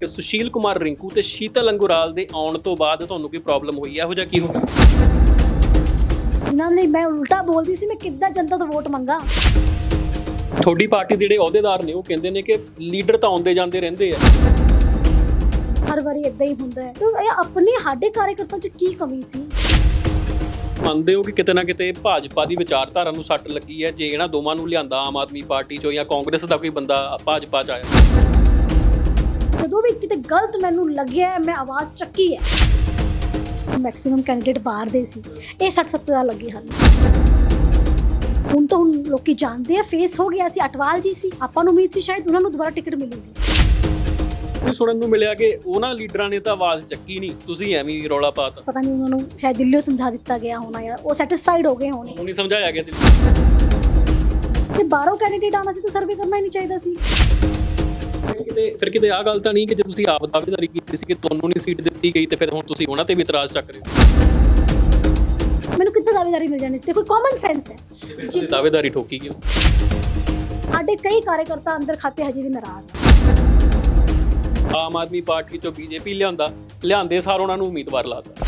ਕਿ ਸੁਸ਼ੀਲ ਕੁਮਾਰ ਰਿੰਕੂ ਤੇ ਸ਼ੀਤਲ ਅੰਗੁਰਾਲ ਦੇ ਆਉਣ ਤੋਂ ਬਾਅਦ ਤੁਹਾਨੂੰ ਕੋਈ ਪ੍ਰੋਬਲਮ ਹੋਈ? ਹੈ ਇਹੋ ਜਿਹਾ ਕੀ ਹੋ ਗਿਆ? ਜਿਨ੍ਹਾਂ ਨੇ ਮੈਂ ਉਲਟਾ ਬੋਲਦੀ ਸੀ ਮੈਂ ਕਿੱਦਾਂ ਜਨਤਾ ਤੋਂ ਵੋਟ ਮੰਗਾ? ਤੁਹਾਡੀ ਪਾਰਟੀ ਦੇ ਜਿਹੜੇ ਅਹੁਦੇਦਾਰ ਨੇ ਉਹ ਕਹਿੰਦੇ ਨੇ ਕਿ ਲੀਡਰ ਤਾਂ ਆਉਂਦੇ ਜਾਂਦੇ ਰਹਿੰਦੇ ਆ। ਹਰ ਵਾਰੀ ਇਦਾਂ ਹੀ ਹੁੰਦਾ ਹੈ। ਤਾਂ ਇਹ ਆਪਣੀ ਸਾਡੇ ਕਾਰਜਕਰਤਾ 'ਚ ਕੀ ਕਮੀ ਸੀ? ਮੰਨਦੇ ਹੋ ਕਿ ਕਿਤੇ ਨਾ ਕਿਤੇ ਭਾਜਪਾ ਦੀ ਵਿਚਾਰਧਾਰਾ ਨੂੰ ਸੱਟ ਲੱਗੀ ਹੈ ਜੇ ਇਹਨਾਂ ਦੋਵਾਂ ਨੂੰ ਲਿਆਂਦਾ ਆਮ ਆਦਮੀ ਪਾਰਟੀ ਚੋਂ ਜਾਂ ਕਾਂਗਰਸ ਦਾ ਕੋਈ ਬੰਦਾ ਭਾਜਪਾ ਚ ਆਇਆ? ਜਦੋਂ ਵੀ ਕਿਤੇ ਗਲਤ ਮੈਨੂੰ ਲੱਗਿਆ ਮੈਂ ਆਵਾਜ਼ ਚੱਕੀ ਹੈ। ਮੈਕਸਿਮਮ ਕੈਂਡੀਡੇਟ ਬਾਹਰ ਦੇ ਸੀ। ਇਹ 60 70 ਦਾ ਲੱਗੇ ਹਨ। ਹੁਣ ਤਾਂ ਹੁਣ ਲੋਕੀ ਜਾਣਦੇ ਆ ਫੇਸ ਹੋ ਗਿਆ ਸੀ ਅਟਵਾਲ ਜੀ ਸੀ। ਆਪਾਂ ਨੂੰ ਉਮੀਦ ਸੀ ਸ਼ਾਇਦ ਉਹਨਾਂ ਨੂੰ ਦੁਬਾਰਾ ਟਿਕਟ ਮਿਲੂਗੀ। ਕੋਈ ਸੁਣਨ ਨੂੰ ਮਿਲਿਆ ਕਿ ਉਹਨਾਂ ਲੀਡਰਾਂ ਨੇ ਤਾਂ ਆਵਾਜ਼ ਚੱਕੀ ਨਹੀਂ। ਤੁਸੀਂ ਐਵੇਂ ਹੀ ਰੌਲਾ ਪਾਤਾ ਪਤਾ ਨਹੀਂ ਉਹਨਾਂ ਨੂੰ ਸ਼ਾਇਦ ਦਿੱਲੀੋਂ ਸਮਝਾ ਦਿੱਤਾ ਗਿਆ ਹੋਣਾ ਜਾਂ ਉਹ ਸੈਟੀਸਫਾਈਡ ਹੋ ਗਏ ਹੋਣੇ। ਉਹਨੂੰ ਨਹੀਂ ਸਮਝਾਇਆ ਗਿਆ ਤੇ ਤੇ ਬਾਹਰੋਂ ਕੈਂਡੀਡੇਟ ਆਉਣਾ ਸੀ ਤਾਂ ਸਰਵੇ ਕਰਨਾ ਹੀ ਨਹੀਂ ਚਾਹੀਦਾ ਸੀ। ਕਿਤੇ ਫਿਰ ਕਿਤੇ ਆ ਗੱਲ ਤਾਂ ਨਹੀਂ ਕਿ ਜੇ ਤੁਸੀਂ ਆਪ ਦਾਅਵੇਦਾਰੀ ਕੀਤੀ ਸੀ ਕਿ ਤੁਹਾਨੂੰ ਨਹੀਂ ਸੀਟ ਦਿੱਤੀ ਗਈ ਤੇ ਫਿਰ ਹੁਣ ਤੁਸੀਂ ਉਹਨਾਂ ਤੇ ਵੀ ਇਤਰਾਜ਼ ਚੱਕ ਰਹੇ ਹੋ। ਮੈਨੂੰ ਕਿੱਥੇ ਦਾਅਵੇਦਾਰੀ ਮਿਲ ਜਾਣੀ ਸੀ? ਦੇਖੋ ਕਾਮਨ ਸੈਂਸ ਹੈ। ਤੁਸੀਂ ਦਾਅਵੇਦਾਰੀ ਠੋਕੀ ਕਿਉਂ? ਸਾਡੇ ਕਈ ਕਾਰਜਕਰਤਾ ਅੰਦਰ ਖਾਤੇ ਹਜੇ ਵੀ ਨਾਰਾਜ਼ ਹੈ ਆਮ ਆਦਮੀ ਪਾਰਟੀ ਚੋਂ ਬੀਜੇਪੀ ਲਿਆਂਦਾ ਲਿਆਂਦੇ ਸਾਰ ਉਹਨਾਂ ਨੂੰ ਉਮੀਦਵਾਰ ਲਾਤਾ।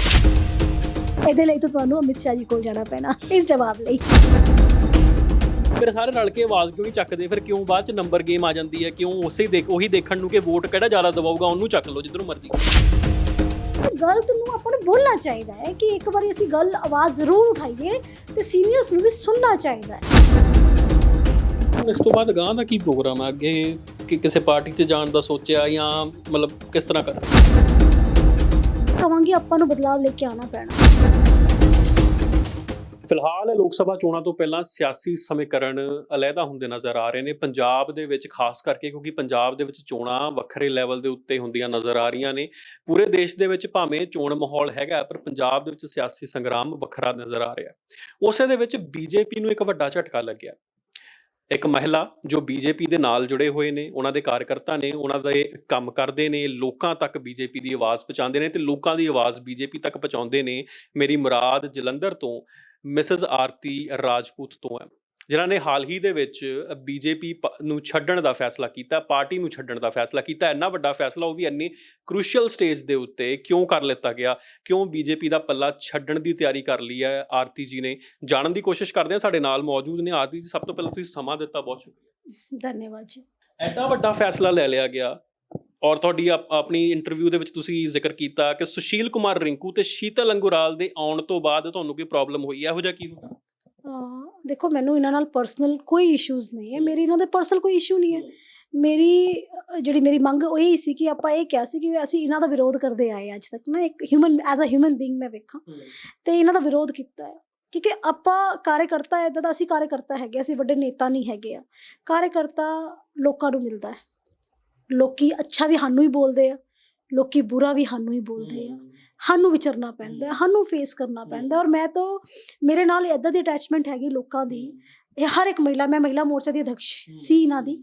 ਇਹਦੇ ਲਈ ਤਾਂ ਤੁਹਾਨੂੰ ਅਮਿਤ ਸ਼ਾਹ ਜੀ ਕੋਲ ਜਾਣਾ ਪੈਣਾ ਇਸ ਜਵਾਬ ਲਈ। ਫਿਰ ਸਾਰੇ ਰਲ ਕੇ ਆਵਾਜ਼ ਕਿਉਂ ਨਹੀਂ ਚੱਕਦੇ? ਫਿਰ ਕਿਉਂ ਬਾਅਦ ਚ ਨੰਬਰ ਗੇਮ ਆ ਜਾਂਦੀ ਹੈ? ਕਿਉਂ ਉਸੇ ਦੇਖ ਉਹੀ ਦੇਖਣ ਨੂੰ ਕਿ ਵੋਟ ਕਿਹੜਾ ਜ਼ਿਆਦਾ ਦਬਾਊਗਾ? ਉਹਨੂੰ ਚੱਕ ਲਓ ਜਿੱਧਰੋਂ ਮਰਜ਼ੀ। ਗਲਤ ਨੂੰ ਆਪਾਂ ਨੂੰ ਬੋਲਣਾ ਚਾਹੀਦਾ ਹੈ ਕਿ ਇੱਕ ਵਾਰੀ ਅਸੀਂ ਗੱਲ ਆਵਾਜ਼ ਜ਼ਰੂਰ ਉਠਾਈਏ ਤੇ ਸੀਨੀਅਰਸ ਨੂੰ ਵੀ ਸੁਣਨਾ ਚਾਹੀਦਾ ਹੈ। ਇਸ ਤੋਂ ਬਾਅਦ ਗਾਂ ਦਾ ਕੀ ਪ੍ਰੋਗਰਾਮ ਹੈ? ਅੱਗੇ ਕਿ ਕਿਸੇ ਪਾਰਟੀ 'ਚ ਜਾਣ ਦਾ ਸੋਚਿਆ ਜਾਂ ਮਤਲਬ ਕਿਸ ਤਰ੍ਹਾਂ ਕਰ? ਕਹਾਂਗੇ ਆਪਾਂ ਨੂੰ ਬਦਲਾਵ ਲੈ ਕੇ ਆਉਣਾ ਪੈਣਾ। ਫਿਲਹਾਲ ਲੋਕ ਸਭਾ ਚੋਣਾਂ ਤੋਂ ਪਹਿਲਾਂ ਸਿਆਸੀ ਸਮੀਕਰਨ ਅਲੱਗਾ ਹੁੰਦੇ ਨਜ਼ਰ ਆ ਰਹੇ ਨੇ। ਪੰਜਾਬ ਦੇ ਵਿੱਚ ਖਾਸ ਕਰਕੇ ਕਿਉਂਕਿ ਪੰਜਾਬ ਦੇ ਵਿੱਚ ਚੋਣਾਂ ਵੱਖਰੇ ਲੈਵਲ ਦੇ ਉੱਤੇ ਹੁੰਦੀਆਂ ਨਜ਼ਰ ਆ ਰਹੀਆਂ ਨੇ। ਪੂਰੇ ਦੇਸ਼ ਦੇ ਵਿੱਚ ਭਾਵੇਂ ਚੋਣ ਮਾਹੌਲ ਹੈਗਾ, ਪਰ ਪੰਜਾਬ ਦੇ ਵਿੱਚ ਸਿਆਸੀ ਸੰਗਰਾਮ ਵੱਖਰਾ ਨਜ਼ਰ ਆ ਰਿਹਾ। ਉਸੇ ਦੇ ਵਿੱਚ ਬੀਜੇਪੀ ਨੂੰ ਇੱਕ ਵੱਡਾ ਝਟਕਾ ਲੱਗਿਆ। ਇੱਕ ਮਹਿਲਾ ਜੋ ਬੀਜੇਪੀ ਦੇ ਨਾਲ ਜੁੜੇ ਹੋਏ ਨੇ, ਉਹਨਾਂ ਦੇ ਕਾਰਕਰਤਾ ਨੇ, ਉਹਨਾਂ ਦੇ ਕੰਮ ਕਰਦੇ ਨੇ, ਲੋਕਾਂ ਤੱਕ ਬੀਜੇਪੀ ਦੀ ਆਵਾਜ਼ ਪਹੁੰਚਾਉਂਦੇ ਨੇ ਤੇ ਲੋਕਾਂ ਦੀ ਆਵਾਜ਼ ਬੀਜੇਪੀ ਤੱਕ ਪਹੁੰਚਾਉਂਦੇ ਨੇ ਮੇਰੀ ਮੁਰਾਦ ਜਲੰਧਰ ਤੋਂ ਮਿਸਸ ਆਰਤੀ ਰਾਜਪੂਤ ਤੋਂ ਹੈ। ਜਿਨ੍ਹਾਂ ਨੇ ਹਾਲ ਹੀ ਦੇ ਵਿੱਚ ਬੀਜੇਪੀ ਨੂੰ ਛੱਡਣ ਦਾ ਫੈਸਲਾ ਕੀਤਾ ਪਾਰਟੀ ਨੂੰ ਛੱਡਣ ਦਾ ਫੈਸਲਾ ਕੀਤਾ ਇੰਨਾ ਵੱਡਾ ਫੈਸਲਾ ਉਹ ਵੀ ਇੰਨੀ ਕ੍ਰੂਸ਼ੀਅਲ ਸਟੇਜ ਦੇ ਉੱਤੇ ਕਿਉਂ ਕਰ ਲਿੱਤਾ ਗਿਆ? ਕਿਉਂ ਬੀਜੇਪੀ ਦਾ ਪੱਲਾ ਛੱਡਣ ਦੀ ਤਿਆਰੀ ਕਰ ਲਈ ਹੈ? ਆਰਤੀ ਜੀ ਨੇ ਜਾਣਨ ਦੀ ਕੋਸ਼ਿਸ਼ ਕਰਦੇ ਹਾਂ ਸਾਡੇ ਨਾਲ ਮੌਜੂਦ ਨੇ। ਆਰਤੀ ਜੀ ਸਭ ਤੋਂ ਪਹਿਲਾਂ ਤੁਸੀਂ ਸਮਾਂ ਦਿੱਤਾ ਬਹੁਤ ਸ਼ੁਕਰੀਆ। ਧੰਨਵਾਦ ਜੀ। ਐਡਾ ਵੱਡਾ ਫੈਸਲਾ ਲੈ ਲਿਆ ਗਿਆ ਔਰ ਤੁਹਾਡੀ ਆਪ- ਆਪਣੀ ਇੰਟਰਵਿਊ ਦੇ ਵਿੱਚ ਤੁਸੀਂ ਜ਼ਿਕਰ ਕੀਤਾ ਕਿ ਸੁਸ਼ੀਲ ਕੁਮਾਰ ਰਿੰਕੂ ਤੇ ਸ਼ੀਤਲ ਅੰਗੁਰਾਲ ਦੇ ਆਉਣ ਤੋਂ ਬਾਅਦ ਤੁਹਾਨੂੰ ਕੋਈ ਪ੍ਰੋਬਲਮ ਹੋਈ? ਹੈ ਇਹੋ ਜਿਹਾ ਕੀ ਹੋਇਆ ਦੇਖੋ ਮੈਨੂੰ ਇਹਨਾਂ ਨਾਲ ਪਰਸਨਲ ਕੋਈ ਇਸ਼ੂਜ਼ ਨਹੀਂ ਹੈ ਮੇਰੀ ਇਹਨਾਂ ਦੇ ਪਰਸਨਲ ਕੋਈ ਇਸ਼ੂ ਨਹੀਂ ਹੈ। ਮੇਰੀ ਜਿਹੜੀ ਮੇਰੀ ਮੰਗ ਉਹ ਇਹ ਸੀ ਕਿ ਆਪਾਂ ਇਹ ਕਿਹਾ ਸੀ ਕਿ ਅਸੀਂ ਇਹਨਾਂ ਦਾ ਵਿਰੋਧ ਕਰਦੇ ਆਏ ਅੱਜ ਤੱਕ ਨਾ ਇੱਕ human as a human being ਮੈਂ ਵੇਖਾਂ। ਤੇ ਇਹਨਾਂ ਦਾ ਵਿਰੋਧ ਕੀਤਾ ਹੈ। ਕਿਉਂਕਿ ਆਪਾਂ ਕਾਰਜਕਰਤਾ ਇਦਾਂ ਦਾ ਅਸੀਂ ਕਾਰਜਕਰਤਾ ਹੈਗੇ ਅਸੀਂ ਵੱਡੇ ਨੇਤਾ ਨਹੀਂ ਹੈਗੇ ਆ ਕਾਰਜਕਰਤਾ ਲੋਕਾਂ ਨੂੰ ਮਿਲਦਾ ਹੈ। ਲੋਕੀ ਅੱਛਾ ਵੀ ਸਾਨੂੰ ਹੀ ਬੋਲਦੇ ਆ ਲੋਕੀ ਬੁਰਾ ਵੀ ਸਾਨੂੰ ਹੀ ਬੋਲਦੇ ਆ। ਸਾਨੂੰ ਵਿਚਰਨਾ ਪੈਂਦਾ ਸਾਨੂੰ ਫੇਸ ਕਰਨਾ ਪੈਂਦਾ ਔਰ ਮੈਂ ਤਾਂ ਮੇਰੇ ਨਾਲ ਇਦਾਂ ਦੀ ਅਟੈਚਮੈਂਟ ਹੈਗੀ ਲੋਕਾਂ ਦੀ। ਇਹ ਹਰ ਇੱਕ ਮਹਿਲਾ ਮੈਂ ਮਹਿਲਾ ਮੋਰਚਾ ਦੀ ਅਧਿਕਸ਼ ਸੀ ਇਹਨਾਂ ਦੀ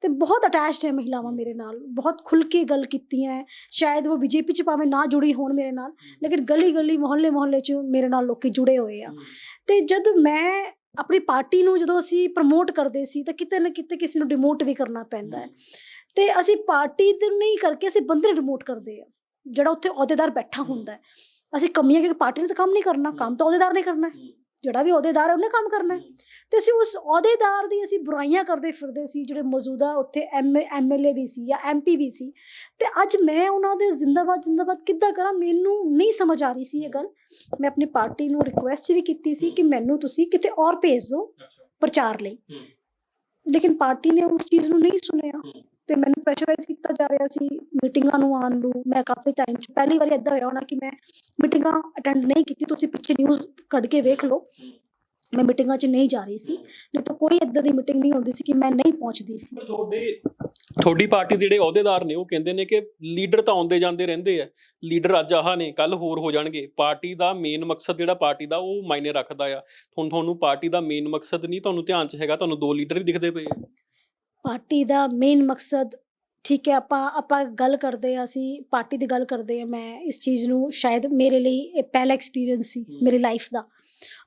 ਤੇ ਬਹੁਤ ਅਟੈਚਡ ਹੈ ਮਹਿਲਾਵਾਂ ਮੇਰੇ ਨਾਲ ਬਹੁਤ ਖੁੱਲ ਕੇ ਗੱਲ ਕੀਤੀਆਂ ਹੈ ਸ਼ਾਇਦ ਉਹ ਬੀਜੇਪੀ ਚ ਭਾਵੇਂ ਨਾ ਜੁੜੀ ਹੋਣ ਮੇਰੇ ਨਾਲ ਲੇਕਿਨ ਗਲੀ ਗਲੀ ਮੁਹੱਲੇ ਮੁਹੱਲੇ ਚ ਮੇਰੇ ਨਾਲ ਲੋਕੀ ਜੁੜੇ ਹੋਏ ਆ। ਤੇ ਜਦ ਮੈਂ ਆਪਣੀ ਪਾਰਟੀ ਨੂੰ ਜਦੋਂ ਅਸੀਂ ਪ੍ਰਮੋਟ ਕਰਦੇ ਸੀ ਤਾਂ ਕਿਤੇ ਨਾ ਕਿਤੇ ਕਿਸੇ ਨੂੰ ਡਿਮੋਟ ਵੀ ਕਰਨਾ ਪੈਂਦਾ ਹੈ। ਤੇ ਅਸੀਂ ਪਾਰਟੀ ਤੇ ਨਹੀਂ ਕਰਕੇ ਅਸੀਂ ਬੰਦੇ ਨੂੰ ਡਿਮੋਟ ਕਰਦੇ ਆ। ਜਿਹੜਾ ਉੱਥੇ ਅਹੁਦੇਦਾਰ ਬੈਠਾ ਹੁੰਦਾ ਹੈ। ਅਸੀਂ ਕਮੀਆਂ ਕਿ ਪਾਰਟੀ ਨੇ ਤਾਂ ਕੰਮ ਨਹੀਂ ਕਰਨਾ ਕੰਮ ਤਾਂ ਅਹੁਦੇਦਾਰ ਨੇ ਕਰਨਾ ਹੈ। ਜਿਹੜਾ ਵੀ ਅਹੁਦੇਦਾਰ ਹੈ ਉਹਨੇ ਕੰਮ ਕਰਨਾ ਹੈ। ਤੇ ਅਸੀਂ ਉਸ ਅਹੁਦੇਦਾਰ ਦੀ ਅਸੀਂ ਬੁਰਾਈਆਂ ਕਰਦੇ ਫਿਰਦੇ ਸੀ ਜਿਹੜੇ ਮੌਜੂਦਾ ਉੱਥੇ ਐਮ ਐਮਐਲਏ ਵੀ ਸੀ ਜਾਂ ਐਮਪੀ ਵੀ ਸੀ। ਤੇ ਅੱਜ ਮੈਂ ਉਹਨਾਂ ਦੇ ਜ਼ਿੰਦਾਬਾਦ ਜ਼ਿੰਦਾਬਾਦ ਕਿੱਦਾਂ ਕਰਾਂ ਮੈਨੂੰ ਨਹੀਂ ਸਮਝ ਆ ਰਹੀ ਸੀ ਇਹ ਗੱਲ। ਮੈਂ ਆਪਣੀ ਪਾਰਟੀ ਨੂੰ ਰਿਕੁਐਸਟ ਵੀ ਕੀਤੀ ਸੀ ਕਿ ਮੈਨੂੰ ਤੁਸੀਂ ਕਿਤੇ ਔਰ ਭੇਜ ਦਿਓ ਪ੍ਰਚਾਰ ਲਈ। ਲੇਕਿਨ ਪਾਰਟੀ ਨੇ ਉਸ ਚੀਜ਼ ਨੂੰ ਨਹੀਂ ਸੁਣਿਆ। ਤੇ ਮੈਨੂੰ ਪ੍ਰੈਸ਼ਰਾਈਜ਼ ਕੀਤਾ ਜਾ ਰਿਹਾ ਸੀ ਮੀਟਿੰਗਾਂ ਨੂੰ ਆਉਣ ਨੂੰ ਮੈਂ ਕਾਫੀ ਟਾਈਮ ਚ ਪਹਿਲੀ ਵਾਰੀ ਇਦਾਂ ਹੋਇਆ ਹੋਣਾ ਕਿ ਮੈਂ ਮੀਟਿੰਗਾਂ ਅਟੈਂਡ ਨਹੀਂ ਕੀਤੀ ਤੁਸੀਂ ਪਿੱਛੇ ਨਿਊਜ਼ ਕੱਢ ਕੇ ਵੇਖ ਲਓ। ਮੈਂ ਮੀਟਿੰਗਾਂ 'ਚ ਨਹੀਂ ਜਾ ਰਹੀ ਸੀ ਨਹੀਂ ਤਾਂ ਕੋਈ ਇਦਾਂ ਦੀ ਮੀਟਿੰਗ ਨਹੀਂ ਹੁੰਦੀ ਸੀ ਕਿ ਮੈਂ ਨਹੀਂ ਪਹੁੰਚਦੀ ਸੀ। ਤੁਹਾਡੇ ਤੁਹਾਡੀ ਪਾਰਟੀ ਦੇ ਜਿਹੜੇ ਅਹੁਦੇਦਾਰ ਨੇ ਉਹ ਕਹਿੰਦੇ ਨੇ ਕਿ ਲੀਡਰ ਤਾਂ ਆਉਂਦੇ ਜਾਂਦੇ ਰਹਿੰਦੇ ਆ ਲੀਡਰ ਅੱਜ ਆਹ ਨੇ ਕੱਲ ਹੋਰ ਹੋ ਜਾਣਗੇ। ਪਾਰਟੀ ਦਾ ਮੇਨ ਮਕਸਦ ਜਿਹੜਾ ਪਾਰਟੀ ਦਾ ਉਹ ਮਾਇਨੇ ਰੱਖਦਾ ਆ। ਤੁਹਾਨੂੰ ਤੁਹਾਨੂੰ ਪਾਰਟੀ ਦਾ ਮੇਨ ਮਕਸਦ ਨਹੀਂ ਤੁਹਾਨੂੰ ਧਿਆਨ 'ਚ ਹੈਗਾ ਤੁਹਾਨੂੰ ਦੋ ਲੀਡਰ ਹੀ ਦਿਖਦੇ ਪਏ ਆ। ਪਾਰਟੀ ਦਾ ਮੇਨ ਮਕਸਦ ਠੀਕ ਹੈ ਆਪਾਂ ਆਪਾਂ ਗੱਲ ਕਰਦੇ ਆ ਅਸੀਂ ਪਾਰਟੀ ਦੀ ਗੱਲ ਕਰਦੇ ਆ ਮੈਂ ਇਸ ਚੀਜ਼ ਨੂੰ ਸ਼ਾਇਦ ਮੇਰੇ ਲਈ ਇਹ ਪਹਿਲਾ ਐਕਸਪੀਰੀਅੰਸ ਸੀ। ਮੇਰੀ ਲਾਈਫ ਦਾ।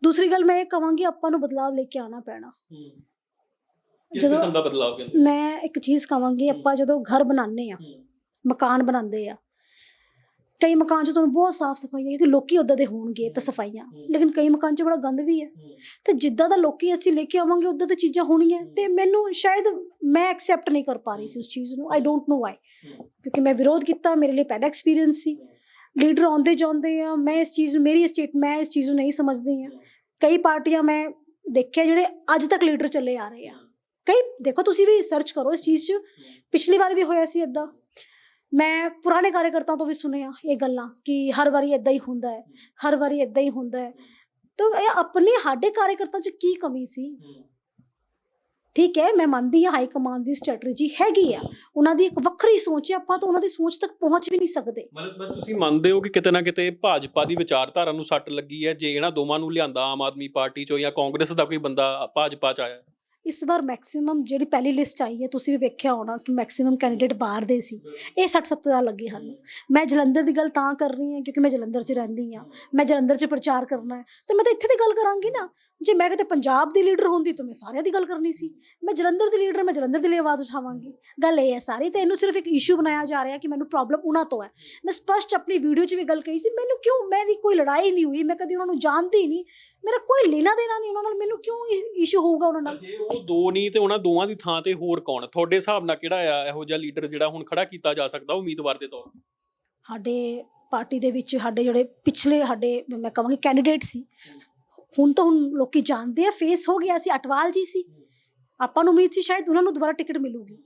ਦੂਸਰੀ ਗੱਲ ਮੈਂ ਇਹ ਕਹਾਂਗੀ ਆਪਾਂ ਨੂੰ ਬਦਲਾਵ ਲੈ ਕੇ ਆਉਣਾ ਪੈਣਾ। ਕਿਸ ਜਦੋਂ- ਕਿਸਮ ਦਾ ਬਦਲਾਅ ਕਹਿੰਦੇ ਮੈਂ ਇੱਕ ਚੀਜ਼ ਕਹਾਂਗੀ ਆਪਾਂ ਜਦੋਂ ਘਰ ਬਣਾਉਂਦੇ ਆ ਮਕਾਨ ਬਣਾਉਂਦੇ ਆ ਕਈ ਮਕਾਨ 'ਚ ਤੁਹਾਨੂੰ ਬਹੁਤ ਸਾਫ਼ ਸਫ਼ਾਈ ਹੈ ਕਿਉਂਕਿ ਲੋਕੀ ਉਦਾਂ ਦੇ ਹੋਣਗੇ ਤਾਂ ਸਫਾਈਆਂ ਲੇਕਿਨ ਕਈ ਮਕਾਨ 'ਚ ਬੜਾ ਗੰਦ ਵੀ ਹੈ। ਤੇ ਜਿੱਦਾਂ ਦਾ ਲੋਕੀ ਅਸੀਂ ਲੈ ਕੇ ਆਵਾਂਗੇ ਉਦਾਂ ਦੀ ਚੀਜ਼ਾਂ ਹੋਣੀਆਂ। ਤੇ ਮੈਨੂੰ ਸ਼ਾਇਦ ਮੈਂ ਐਕਸੈਪਟ ਨਹੀਂ ਕਰ ਪਾ ਰਹੀ ਸੀ ਉਸ ਚੀਜ਼ ਨੂੰ। ਆਈ ਡੋਂਟ ਨੋ ਵਾਈ ਕਿਉਂਕਿ ਮੈਂ ਵਿਰੋਧ ਕੀਤਾ ਮੇਰੇ ਲਈ ਪਹਿਲਾ ਐਕਸਪੀਰੀਅੰਸ ਸੀ। ਲੀਡਰ ਆਉਂਦੇ ਜਾਂਦੇ ਆ ਮੈਂ ਇਸ ਚੀਜ਼ ਨੂੰ ਮੇਰੀ ਸਟੇਟ ਮੈਂ ਇਸ ਚੀਜ਼ ਨੂੰ ਨਹੀਂ ਸਮਝਦੀ ਆ ਕਈ ਪਾਰਟੀਆਂ ਮੈਂ ਦੇਖਿਆ ਜਿਹੜੇ ਅੱਜ ਤੱਕ ਲੀਡਰ ਚੱਲੇ ਆ ਰਹੇ ਆ। ਕਈ ਦੇਖੋ ਤੁਸੀਂ ਵੀ ਸਰਚ ਕਰੋ ਇਸ ਚੀਜ਼ 'ਚ। ਪਿਛਲੀ ਵਾਰ ਵੀ ਹੋਇਆ ਸੀ ਇਦਾਂ ਮੈਂ ਪੁਰਾਣੇ ਕਾਰਜਕਰਤਾਵਾਂ ਤੋਂ ਵੀ ਸੁਣਿਆ ਇਹ ਗੱਲਾਂ ਕਿ ਹਰ ਵਾਰੀ ਇਦਾਂ ਹੀ ਹੁੰਦਾ ਹੈ, ਹਰ ਵਾਰੀ ਇਦਾਂ ਹੀ ਹੁੰਦਾ ਹੈ। ਤਾਂ ਇਹ ਆਪਣੇ ਸਾਡੇ ਕਾਰਜਕਰਤਾ 'ਚ ਕੀ ਕਮੀ ਸੀ? ਠੀਕ ਹੈ, ਮੈਂ ਮੰਨਦੀ ਹਾਂ ਹਾਈ ਕਮਾਂਡ ਦੀ ਸਟ੍ਰੈਟਜੀ ਹੈਗੀ ਆ, ਉਹਨਾਂ ਦੀ ਇੱਕ ਵੱਖਰੀ ਸੋਚ ਹੈ, ਆਪਾਂ ਤਾਂ ਉਹਨਾਂ ਦੀ ਸੋਚ ਤੱਕ ਪਹੁੰਚ ਵੀ ਨਹੀਂ ਸਕਦੇ। ਮਤਲਬ ਤੁਸੀਂ ਮੰਨਦੇ ਹੋ ਕਿ ਕਿਤੇ ਨਾ ਕਿਤੇ ਭਾਜਪਾ ਦੀ ਵਿਚਾਰਧਾਰਾ ਨੂੰ ਸੱਟ ਲੱਗੀ ਹੈ, ਜੇ ਇਹਨਾਂ ਦੋਵਾਂ ਨੂੰ ਲਿਆਂਦਾ ਆਮ ਆਦਮੀ ਪਾਰਟੀ ਚੋਂ ਜਾਂ ਕਾਂਗਰਸ ਦਾ ਕੋਈ ਬੰਦਾ ਭਾਜਪਾ ਚ ਆਇਆ? ਇਸ ਵਾਰ ਮੈਕਸਿਮਮ ਜਿਹੜੀ ਪਹਿਲੀ ਲਿਸਟ ਆਈ ਹੈ, ਤੁਸੀਂ ਵੀ ਵੇਖਿਆ ਹੋਣਾ ਕਿ ਮੈਕਸਿਮਮ ਕੈਂਡੀਡੇਟ ਬਾਹਰ ਦੇ ਸੀ। ਇਹ 60 ਸਭ ਤੋਂ ਜ਼ਿਆਦਾ ਲੱਗੇ ਹਨ। ਮੈਂ ਜਲੰਧਰ ਦੀ ਗੱਲ ਤਾਂ ਕਰ ਰਹੀ ਹਾਂ, ਕਿਉਂਕਿ ਮੈਂ ਜਲੰਧਰ 'ਚ ਰਹਿੰਦੀ ਹਾਂ। ਮੈਂ ਜਲੰਧਰ 'ਚ ਪ੍ਰਚਾਰ ਕਰਨਾ ਹੈ। ਤੇ ਮੈਂ ਤਾਂ ਇੱਥੇ ਦੀ ਗੱਲ ਕਰਾਂਗੀ ਨਾ। ਜੇ ਮੈਂ ਕਿਤੇ ਪੰਜਾਬ ਦੀ ਲੀਡਰ ਹੁੰਦੀ ਤਾਂ ਮੈਂ ਸਾਰਿਆਂ ਦੀ ਗੱਲ ਕਰਨੀ ਸੀ। ਮੈਂ ਜਲੰਧਰ ਦੀ ਲੀਡਰ ਮੈਂ ਜਲੰਧਰ ਦੇ ਲਈ ਆਵਾਜ਼ ਉਠਾਵਾਂਗੀ। ਗੱਲ ਇਹ ਹੈ ਸਾਰੀ, ਤੇ ਇਹਨੂੰ ਸਿਰਫ ਇੱਕ ਇਸ਼ੂ ਬਣਾਇਆ ਜਾ ਰਿਹਾ ਕਿ ਮੈਨੂੰ ਪ੍ਰੋਬਲਮ ਉਹਨਾਂ ਤੋਂ ਹੈ। ਮੈਂ ਸਪਸ਼ਟ ਆਪਣੀ ਵੀਡੀਓ 'ਚ ਵੀ ਗੱਲ ਕਹੀ ਸੀ, ਮੈਨੂੰ ਕਿਉਂ ਮੇਰੀ ਕੋਈ ਲੜਾਈ ਨਹੀਂ ਹੋਈ। ਮੈਂ ਕਦੀ ਉਹਨਾਂ ਨੂੰ ਜਾਣਦੀ ਨਹੀਂ। ਮੇਰਾ ਕੋਈ ਲੈਣਾ ਦੇਣਾ ਨਹੀਂ ਉਹਨਾਂ ਨਾਲ ਮੈਨੂੰ ਕਿਉਂ ਇਸ਼ੂ ਹੋਊਗਾ ਉਹਨਾਂ ਨਾਲ? ਜੇ ਉਹ ਦੋ ਨਹੀਂ ਤੇ ਉਹਨਾਂ ਦੋਵਾਂ ਦੀ ਥਾਂ ਤੇ ਹੋਰ ਕੌਣ? ਤੁਹਾਡੇ ਹਿਸਾਬ ਨਾਲ ਕਿਹੜਾ ਆ ਇਹੋ ਜਿਹਾ ਲੀਡਰ ਜਿਹੜਾ ਹੁਣ ਖੜਾ ਕੀਤਾ ਜਾ ਸਕਦਾ ਉਮੀਦਵਾਰ ਦੇ ਤੌਰ? ਤੇ ਸਾਡੇ ਪਾਰਟੀ ਦੇ ਵਿੱਚ ਸਾਡੇ ਜਿਹੜੇ ਪਿਛਲੇ ਸਾਡੇ ਮੈਂ ਕਹਾਂਗੀ ਕੈਂਡੀਡੇਟ ਸੀ। ਹੁਣ ਤਾਂ ਹੁਣ ਲੋਕੀ ਜਾਣਦੇ ਆ ਫੇਸ ਹੋ ਗਿਆ ਸੀ ਅਟਵਾਲ ਜੀ ਸੀ। ਆਪਾਂ ਨੂੰ ਉਮੀਦ ਸੀ ਸ਼ਾਇਦ ਉਹਨਾਂ ਨੂੰ ਦੁਬਾਰਾ ਟਿਕਟ ਮਿਲੂਗੀ।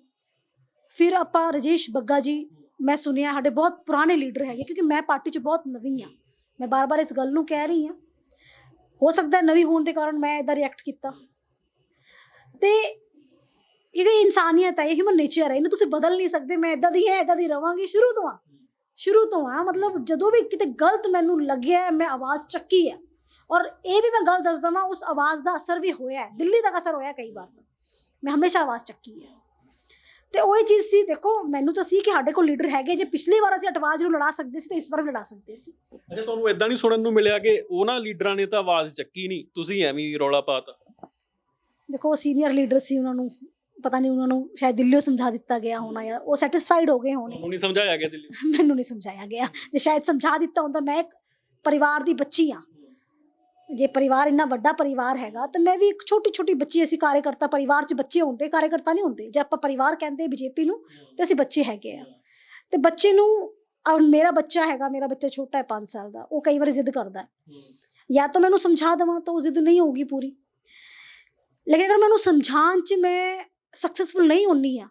ਫਿਰ ਆਪਾਂ ਰਜੇਸ਼ ਬੱਗਾ ਜੀ ਮੈਂ ਸੁਣਿਆ ਸਾਡੇ ਬਹੁਤ ਪੁਰਾਣੇ ਲੀਡਰ ਹੈਗੇ ਕਿਉਂਕਿ ਮੈਂ ਪਾਰਟੀ 'ਚ ਬਹੁਤ ਨਵੀਂ ਆ। ਮੈਂ ਬਾਰ-ਬਾਰ ਇਸ ਗੱਲ ਨੂੰ ਕਹਿ ਰਹੀ ਹਾਂ ਹੋ ਸਕਦਾ ਨਵੀਂ ਹੋਣ ਦੇ ਕਾਰਨ ਮੈਂ ਇਦਾਂ ਰਿਐਕਟ ਕੀਤਾ। ਤੇ ਇਹ ਇਨਸਾਨੀਅਤ ਹੈ, ਇਹ ਹਿਊਮਨ ਨੇਚਰ ਹੈ, ਇਹਨੂੰ ਤੁਸੀਂ ਬਦਲ ਨਹੀਂ ਸਕਦੇ, ਮੈਂ ਇਦਾਂ ਦੀ ਹੈ ਇਦਾਂ ਦੀ ਰਵਾਂਗੀ, ਸ਼ੁਰੂ ਤੋਂ ਆ ਸ਼ੁਰੂ ਤੋਂ ਆ ਮਤਲਬ ਜਦੋਂ ਵੀ ਕਿਤੇ ਗਲਤ ਮੈਨੂੰ ਲੱਗਿਆ ਮੈਂ ਆਵਾਜ਼ ਚੱਕੀ ਹੈ। ਔਰ ਇਹ ਵੀ ਮੈਂ ਗੱਲ ਦੱਸ ਦਵਾਂ ਉਸ ਆਵਾਜ਼ ਦਾ ਅਸਰ ਵੀ ਹੋਇਆ ਦਿੱਲੀ ਤੱਕ ਅਸਰ ਹੋਇਆ ਕਈ ਵਾਰ। ਮੈਂ ਹਮੇਸ਼ਾ ਆਵਾਜ਼ ਚੱਕੀ ਹੈ। ਤੇ ਉਹ ਹੀ ਚੀਜ਼ ਸੀ ਦੇਖੋ ਮੈਨੂੰ ਤਾਂ ਸੀ ਕਿ ਸਾਡੇ ਕੋਲ ਲੀਡਰ ਹੈਗੇ ਜੇ ਪਿਛਲੀ ਵਾਰ ਅਸੀਂ ਅਟਵਾਜ ਨੂੰ ਲੜਾ ਸਕਦੇ ਸੀ ਤਾਂ ਇਸ ਵਾਰ ਵੀ ਲੜਾ ਸਕਦੇ ਸੀ। ਅੱਛਾ ਤੁਹਾਨੂੰ ਇਦਾਂ ਨਹੀਂ ਸੁਣਨ ਨੂੰ ਮਿਲਿਆ ਕਿ ਉਹਨਾਂ ਲੀਡਰਾਂ ਨੇ ਤਾਂ ਆਵਾਜ਼ ਚੱਕੀ ਨਹੀਂ ਤੁਸੀਂ ਐਵੇਂ ਹੀ ਰੌਲਾ ਪਾਤਾ? ਦੇਖੋ ਉਹ ਸੀਨੀਅਰ ਲੀਡਰ ਸੀ ਉਹਨਾਂ ਨੂੰ ਪਤਾ ਨਹੀਂ ਉਹਨਾਂ ਨੂੰ ਸ਼ਾਇਦ ਦਿੱਲੀੋਂ ਸਮਝਾ ਦਿੱਤਾ ਗਿਆ ਹੋਣਾ ਜਾਂ ਉਹ ਸੈਟੀਸਫਾਈਡ ਹੋ ਗਏ ਹੋਣੇ। ਤੁਹਾਨੂੰ ਨਹੀਂ ਸਮਝਾਇਆ ਗਿਆ ਦਿੱਲੀ। ਮੈਨੂੰ ਨਹੀਂ ਸਮਝਾਇਆ ਗਿਆ। ਜੇ ਸ਼ਾਇਦ ਸਮਝਾ ਦਿੱਤਾ ਹੁੰਦਾ ਮੈਂ ਇੱਕ ਪਰਿਵਾਰ ਦੀ ਬੱਚੀ ਆ ਜੇ ਪਰਿਵਾਰ ਇੰਨਾ ਵੱਡਾ ਪਰਿਵਾਰ ਹੈਗਾ ਤਾਂ ਮੈਂ ਵੀ ਇੱਕ ਛੋਟੀ ਛੋਟੀ ਬੱਚੀ ਅਸੀਂ ਕਾਰਜਕਰਤਾ ਪਰਿਵਾਰ 'ਚ ਬੱਚੇ ਹੁੰਦੇ ਕਾਰਜਕਰਤਾ ਨਹੀਂ ਹੁੰਦੇ। ਜੇ ਆਪਾਂ ਪਰਿਵਾਰ ਕਹਿੰਦੇ ਬੀਜੇਪੀ ਨੂੰ ਤੇ ਅਸੀਂ ਬੱਚੇ ਹੈਗੇ ਆ। ਤੇ ਬੱਚੇ ਨੂੰ ਆ ਮੇਰਾ ਬੱਚਾ ਹੈਗਾ ਮੇਰਾ ਬੱਚਾ ਛੋਟਾ ਹੈ 5 ਸਾਲ ਦਾ ਉਹ ਕਈ ਵਾਰ ਜ਼ਿੱਦ ਕਰਦਾ ਹੈ। ਜਾਂ ਤਾਂ ਮੈਂ ਉਹਨੂੰ ਸਮਝਾ ਦੇਵਾਂ ਤਾਂ ਉਹ ਜ਼ਿੱਦ ਨਹੀਂ ਹੋਊਗੀ ਪੂਰੀ। ਲੇਕਿਨ ਅਗਰ ਮੈਂ ਉਹਨੂੰ ਸਮਝਾਉਣ 'ਚ ਮੈਂ ਸਕਸੈਸਫੁਲ ਨਹੀਂ ਹੁੰਨੀ ਆ